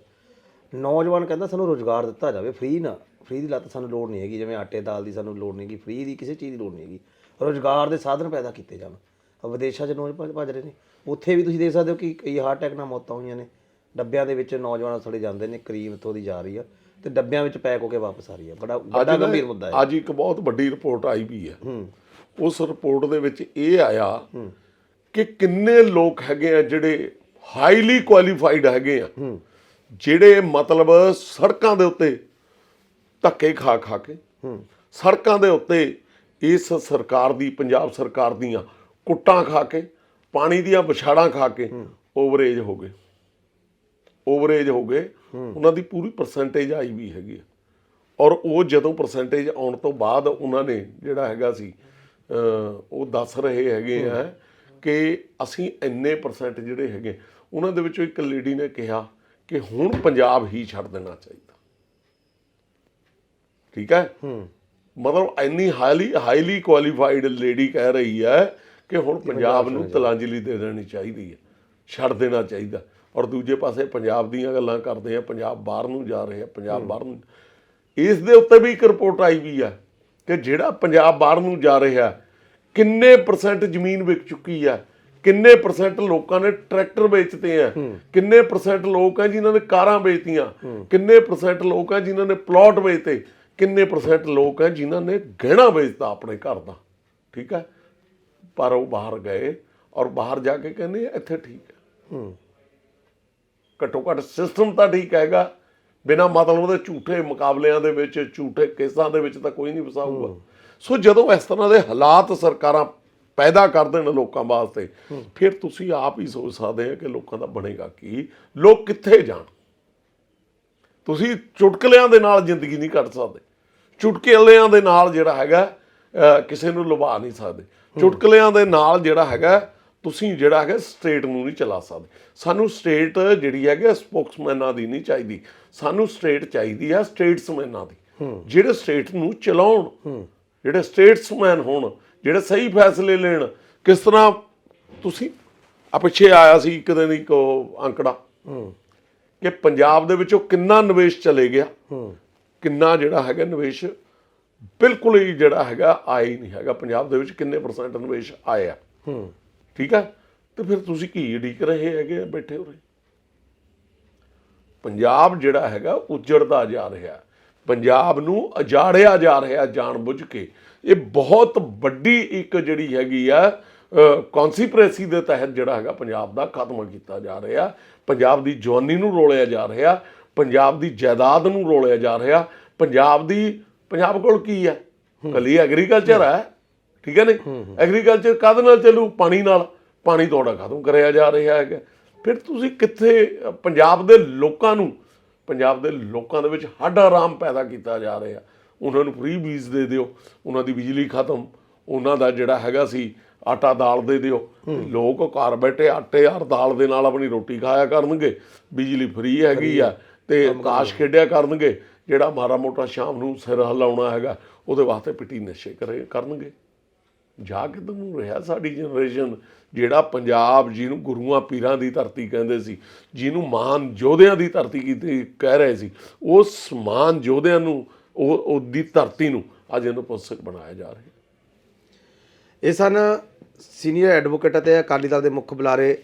ਨੌਜਵਾਨ ਕਹਿੰਦਾ ਸਾਨੂੰ ਰੋਜ਼ਗਾਰ ਦਿੱਤਾ ਜਾਵੇ ਫ੍ਰੀ ਨਾ ਫ੍ਰੀ ਦੀ ਲੱਤ ਸਾਨੂੰ ਲੋੜ ਨਹੀਂ ਹੈਗੀ। ਜਿਵੇਂ ਆਟੇ ਦਾਲ ਦੀ ਸਾਨੂੰ ਲੋੜ ਨਹੀਂ ਹੈਗੀ ਫ੍ਰੀ ਦੀ ਕਿਸੇ ਚੀਜ਼ ਦੀ ਲੋੜ ਨਹੀਂ ਹੈਗੀ। ਰੋਜ਼ਗਾਰ ਦੇ ਸਾਧਨ ਪੈਦਾ ਕੀਤੇ ਜਾਣ। ਆ ਵਿਦੇਸ਼ਾਂ 'ਚ ਨੌਜ ਭੱਜ ਰਹੇ ਨੇ। ਉੱਥੇ ਵੀ ਤੁਸੀਂ ਦੇਖ ਸਕਦੇ ਹੋ ਕਿ ਕਈ ਹਾਰਟ ਅਟੈਕ ਨਾਲ ਮੌਤਾਂ ਹੋਈਆਂ ਨੇ। ਡੱਬਿਆਂ ਦੇ ਵਿੱਚ ਨੌਜਵਾਨ ਥੋੜੇ ਜਾਂਦੇ ਨੇ ਕਰੀਮ ਇੱਥੋਂ ਦੀ ਜਾ ਰਹੀ ਆ ਤੇ ਡੱਬਿਆਂ ਵਿੱਚ ਪੈਕ ਹੋ ਕੇ ਵਾਪਸ ਆ ਰਹੀ ਆ। ਬੜਾ ਵੱਡਾ ਗੰਭੀਰ ਮੁੱਦਾ ਹੈ। ਅੱਜ ਇੱਕ ਬਹੁਤ ਵੱਡੀ ਰਿਪੋਰਟ ਆਈ ਵੀ ਹੈ। ਹੂੰ। ਉਸ ਰਿਪੋਰਟ ਦੇ ਵਿੱਚ ਇਹ ਆਇਆ ਕਿ ਕਿੰਨੇ ਲੋਕ ਹੈਗੇ ਆ ਜਿਹੜੇ ਹਾਈਲੀ ਕੁਆਲੀਫਾਈਡ ਹੈਗੇ ਆ, ਜਿਹੜੇ ਮਤਲਬ ਸੜਕਾਂ ਦੇ ਉੱਤੇ ਧੱਕੇ ਖਾ ਖਾ ਕੇ, ਸੜਕਾਂ ਦੇ ਉੱਤੇ ਇਸ ਸਰਕਾਰ ਦੀ, ਪੰਜਾਬ ਸਰਕਾਰ ਦੀਆਂ ਕੁੱਟਾਂ ਖਾ ਕੇ, ਪਾਣੀ ਦੀਆਂ ਵਿਛਾੜਾਂ ਖਾ ਕੇ ਓਵਰੇਜ ਹੋ ਗਏ। ਓਵਰੇਜ ਹੋ ਗਏ। ਉਹਨਾਂ ਦੀ ਪੂਰੀ ਪਰਸੈਂਟੇਜ ਆਈ ਵੀ ਹੈਗੀ ਆ। ਔਰ ਉਹ ਜਦੋਂ ਪਰਸੈਂਟੇਜ ਆਉਣ ਤੋਂ ਬਾਅਦ ਉਹਨਾਂ ਨੇ ਜਿਹੜਾ ਹੈਗਾ ਸੀ ਉਹ ਦੱਸ ਰਹੇ ਹੈਗੇ ਆ ਕਿ ਅਸੀਂ ਇੰਨੇ ਪਰਸੈਂਟ ਜਿਹੜੇ ਹੈਗੇ ਉਹਨਾਂ ਦੇ ਵਿੱਚੋਂ ਇੱਕ ਲੇਡੀ ਨੇ ਕਿਹਾ ਕਿ ਹੁਣ ਪੰਜਾਬ ਹੀ ਛੱਡ ਦੇਣਾ ਚਾਹੀਦਾ। ਠੀਕ ਹੈ? ਮਤਲਬ ਇੰਨੀ ਹਾਈਲੀ ਹਾਈਲੀ ਕੁਆਲੀਫਾਈਡ ਲੇਡੀ ਕਹਿ ਰਹੀ ਹੈ ਕਿ ਹੁਣ ਪੰਜਾਬ ਨੂੰ ਤਲਾਂਜਲੀ ਦੇ ਦੇਣੀ ਚਾਹੀਦੀ ਹੈ ਛੱਡ ਦੇਣਾ ਚਾਹੀਦਾ। ਔਰ ਦੂਜੇ ਪਾਸੇ ਪੰਜਾਬ ਦੀਆਂ ਗੱਲਾਂ ਕਰਦੇ ਆ ਪੰਜਾਬ ਬਾਹਰ ਨੂੰ ਜਾ ਰਹੇ ਆ ਪੰਜਾਬ ਬਾਹਰ ਨੂੰ ਇਸ ਦੇ ਉੱਤੇ ਵੀ ਇੱਕ ਰਿਪੋਰਟ ਆਈ ਵੀ ਆ ਕਿ ਜਿਹੜਾ ਪੰਜਾਬ ਬਾਹਰ ਨੂੰ ਜਾ ਰਿਹਾ ਕਿੰਨੇ ਪਰਸੈਂਟ ਜ਼ਮੀਨ ਵਿਕ ਚੁੱਕੀ ਆ ਕਿੰਨੇ ਪਰਸੈਂਟ ਲੋਕਾਂ ਨੇ ਟਰੈਕਟਰ ਵੇਚਤੇ ਆ ਕਿੰਨੇ ਪਰਸੈਂਟ ਲੋਕ ਆ ਜਿਨ੍ਹਾਂ ਨੇ ਕਾਰਾਂ ਵੇਚਤੀਆਂ ਕਿੰਨੇ ਪਰਸੈਂਟ ਲੋਕ ਆ ਜਿਨ੍ਹਾਂ ਨੇ ਪਲਾਟ ਵੇਚਤੇ ਕਿੰਨੇ ਪਰਸੈਂਟ ਲੋਕ ਆ ਜਿਨ੍ਹਾਂ ਨੇ ਗਹਿਣਾ ਵੇਚਤਾ ਆਪਣੇ ਘਰ ਦਾ ਠੀਕ ਹੈ? ਪਰ ਉਹ ਬਾਹਰ ਗਏ ਔਰ ਬਾਹਰ ਜਾ ਕੇ ਕਹਿੰਦੇ ਇੱਥੇ ਠੀਕ ਹੈ। ਘੱਟੋ ਘੱਟ ਸਿਸਟਮ ਤਾਂ ਠੀਕ ਹੈਗਾ ਬਿਨਾ ਮਤਲਬ ਦੇ ਝੂਠੇ ਮੁਕਾਬਲਿਆਂ ਦੇ ਵਿੱਚ ਝੂਠੇ ਕੇਸਾਂ ਦੇ ਵਿੱਚ ਤਾਂ ਕੋਈ ਨਹੀਂ ਫਸਾਊਗਾ। ਸੋ ਜਦੋਂ ਇਸ ਤਰ੍ਹਾਂ ਦੇ ਹਾਲਾਤ ਸਰਕਾਰਾਂ ਪੈਦਾ ਕਰ ਦੇਣ ਲੋਕਾਂ ਵਾਸਤੇ ਫਿਰ ਤੁਸੀਂ ਆਪ ਹੀ ਸੋਚ ਸਕਦੇ ਆ ਕਿ ਲੋਕਾਂ ਦਾ ਬਣੇਗਾ ਕੀ? ਲੋਕ ਕਿੱਥੇ ਜਾਣ? ਤੁਸੀਂ ਚੁਟਕਲਿਆਂ ਦੇ ਨਾਲ ਜ਼ਿੰਦਗੀ ਨਹੀਂ ਕੱਟ ਸਕਦੇ। ਚੁਟਕਲਿਆਂ ਦੇ ਨਾਲ ਜਿਹੜਾ ਹੈਗਾ ਕਿਸੇ ਨੂੰ ਲੁਭਾ ਨਹੀਂ ਸਕਦੇ। ਚੁਟਕਲਿਆਂ ਦੇ ਨਾਲ ਜਿਹੜਾ ਹੈਗਾ ਤੁਸੀਂ ਜਿਹੜਾ ਹੈਗਾ ਸਟੇਟ ਨੂੰ ਨਹੀਂ ਚਲਾ ਸਕਦੇ। ਸਾਨੂੰ ਸਟੇਟ ਜਿਹੜੀ ਹੈਗੀ ਸਪੋਕਸਮੈਨਾਂ ਦੀ ਨਹੀਂ ਚਾਹੀਦੀ। ਸਾਨੂੰ ਸਟੇਟ ਚਾਹੀਦੀ ਆ ਸਟੇਟਸਮੈਨਾਂ ਦੀ। ਜਿਹੜੇ ਸਟੇਟ ਨੂੰ ਚਲਾਉਣ ਜਿਹੜੇ ਸਟੇਟਸਮੈਨ ਹੋਣ ਜਿਹੜੇ ਸਹੀ ਫੈਸਲੇ ਲੈਣ ਕਿਸ ਤਰ੍ਹਾਂ ਤੁਸੀਂ ਆ ਪਿੱਛੇ ਆਇਆ ਸੀ ਇੱਕ ਦਿਨ ਇੱਕ ਅੰਕੜਾ। ਕਿ ਪੰਜਾਬ ਦੇ ਵਿੱਚੋਂ ਕਿੰਨਾ ਨਿਵੇਸ਼ ਚਲੇ ਗਿਆ। ਕਿੰਨਾ ਜਿਹੜਾ ਹੈਗਾ ਨਿਵੇਸ਼ ਬਿਲਕੁਲ ਹੀ ਜਿਹੜਾ ਹੈਗਾ ਆਇਆ ਹੀ ਨਹੀਂ ਹੈਗਾ। ਪੰਜਾਬ ਦੇ ਵਿੱਚ ਕਿੰਨੇ ਪਰਸੈਂਟ ਨਿਵੇਸ਼ ਆਇਆ। ਠੀਕ ਹੈ ਤੇ ਫਿਰ ਤੁਸੀਂ ਕੀ ਉਡੀਕ ਰਹੇ ਹੈਗੇ ਆ ਬੈਠੇ ਹੋ ਰਹੇ ਪੰਜਾਬ ਜਿਹੜਾ ਹੈਗਾ ਉਜੜਦਾ ਜਾ ਰਿਹਾ। ਪੰਜਾਬ ਨੂੰ ਅਜਾੜਿਆ ਜਾ ਰਿਹਾ ਜਾਣਬੁੱਝ ਕੇ। ਇਹ ਬਹੁਤ ਵੱਡੀ ਇੱਕ ਜਿਹੜੀ ਹੈਗੀ ਆ ਕਨਸੀਪਰੇਸੀ ਦੇ ਤਹਿਤ ਜਿਹੜਾ ਹੈਗਾ ਪੰਜਾਬ ਦਾ ਖਤਮ ਕੀਤਾ ਜਾ ਰਿਹਾ। ਪੰਜਾਬ ਦੀ ਜਵਾਨੀ ਨੂੰ ਰੋਲਿਆ ਜਾ ਰਿਹਾ। ਪੰਜਾਬ ਦੀ ਜਾਇਦਾਦ ਨੂੰ ਰੋਲਿਆ ਜਾ ਰਿਹਾ। ਪੰਜਾਬ ਦੀ ਪੰਜਾਬ ਕੋਲ ਕੀ ਹੈ। ਕੱਲੀ ਐਗਰੀਕਲਚਰ ਹੈ ਠੀਕ ਹੈ ਨੇ ਐਗਰੀਕਲਚਰ ਕਾਹਦੇ ਨਾਲ ਚੱਲੂ? ਪਾਣੀ ਨਾਲ। ਪਾਣੀ ਤੁਹਾਡਾ ਖਤਮ ਕਰਿਆ ਜਾ ਰਿਹਾ ਹੈਗਾ। ਫਿਰ ਤੁਸੀਂ ਕਿੱਥੇ ਪੰਜਾਬ ਦੇ ਲੋਕਾਂ ਨੂੰ ਪੰਜਾਬ ਦੇ ਲੋਕਾਂ ਦੇ ਵਿੱਚ ਹੱਡ ਆਰਾਮ ਪੈਦਾ ਕੀਤਾ ਜਾ ਰਿਹਾ। ਉਹਨਾਂ ਨੂੰ ਫ੍ਰੀ ਬੀਜ ਦੇ ਦਿਓ ਉਹਨਾਂ ਦੀ ਬਿਜਲੀ ਖਤਮ। ਉਹਨਾਂ ਦਾ ਜਿਹੜਾ ਹੈਗਾ ਸੀ ਆਟਾ ਦਾਲ ਦੇ ਦਿਓ। ਲੋਕ ਘਰ ਬੈਠੇ ਆਟੇ ਔਰ ਦਾਲ ਦੇ ਨਾਲ ਆਪਣੀ ਰੋਟੀ ਖਾਇਆ ਕਰਨਗੇ। ਬਿਜਲੀ ਫ੍ਰੀ ਹੈਗੀ ਆ ਤੇ ਕਾਸ਼ ਖੇਡਿਆ ਕਰਨਗੇ। ਜਿਹੜਾ ਮਾਰਾ ਮੋਟਾ ਸ਼ਾਮ ਨੂੰ ਸਿਰ ਹਿਲਾਉਣਾ ਹੈਗਾ ਉਹਦੇ ਵਾਸਤੇ ਪਿੱਟੀ ਨਸ਼ੇ ਕਰੇ ਕਰਨਗੇ। ਜਾ ਕਿੱਧਰ ਨੂੰ ਰਿਹਾ ਸਾਡੀ ਜਨਰੇਸ਼ਨ ਜਿਹੜਾ ਪੰਜਾਬ ਜਿਹਨੂੰ ਗੁਰੂਆਂ ਪੀਰਾਂ ਦੀ ਧਰਤੀ ਕਹਿੰਦੇ ਸੀ, ਜਿਹਨੂੰ ਮਾਨ ਯੋਧਿਆਂ ਦੀ ਧਰਤੀ ਕੀਤੀ ਕਹਿ ਰਹੇ ਸੀ, ਉਸ ਮਾਨ ਯੋਧਿਆਂ ਨੂੰ, ਉਹ, ਉਹਦੀ ਧਰਤੀ ਨੂੰ ਅੱਜ ਇਹਨੂੰ ਪੁਸਤਕ ਬਣਾਇਆ ਜਾ ਰਿਹਾ। ਇਹ ਸਨ ਸੀਨੀਅਰ ਐਡਵੋਕੇਟ ਅਤੇ ਅਕਾਲੀ ਦਲ ਦੇ ਮੁੱਖ ਬੁਲਾਰੇ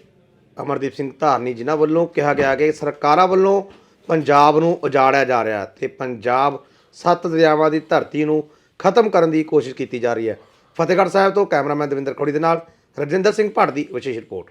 ਅਮਰਦੀਪ ਸਿੰਘ ਧਾਰਨੀ, ਜਿਨ੍ਹਾਂ ਵੱਲੋਂ ਕਿਹਾ ਗਿਆ ਕਿ ਸਰਕਾਰਾਂ ਵੱਲੋਂ ਪੰਜਾਬ ਨੂੰ ਉਜਾੜਿਆ ਜਾ ਰਿਹਾ ਤੇ ਪੰਜਾਬ ਸੱਤ ਦਰਿਆਵਾਂ ਦੀ ਧਰਤੀ ਨੂੰ ਖਤਮ ਕਰਨ ਦੀ ਕੋਸ਼ਿਸ਼ ਕੀਤੀ ਜਾ ਰਹੀ ਹੈ। ਫਤਿਹਗੜ੍ਹ ਸਾਹਿਬ ਤੋਂ ਕੈਮਰਾਮੈਨ ਦਵਿੰਦਰ ਖੋੜੀ ਦੇ ਨਾਲ ਰਜਿੰਦਰ ਸਿੰਘ ਭੱਟ ਦੀ ਵਿਸ਼ੇਸ਼ ਰਿਪੋਰਟ।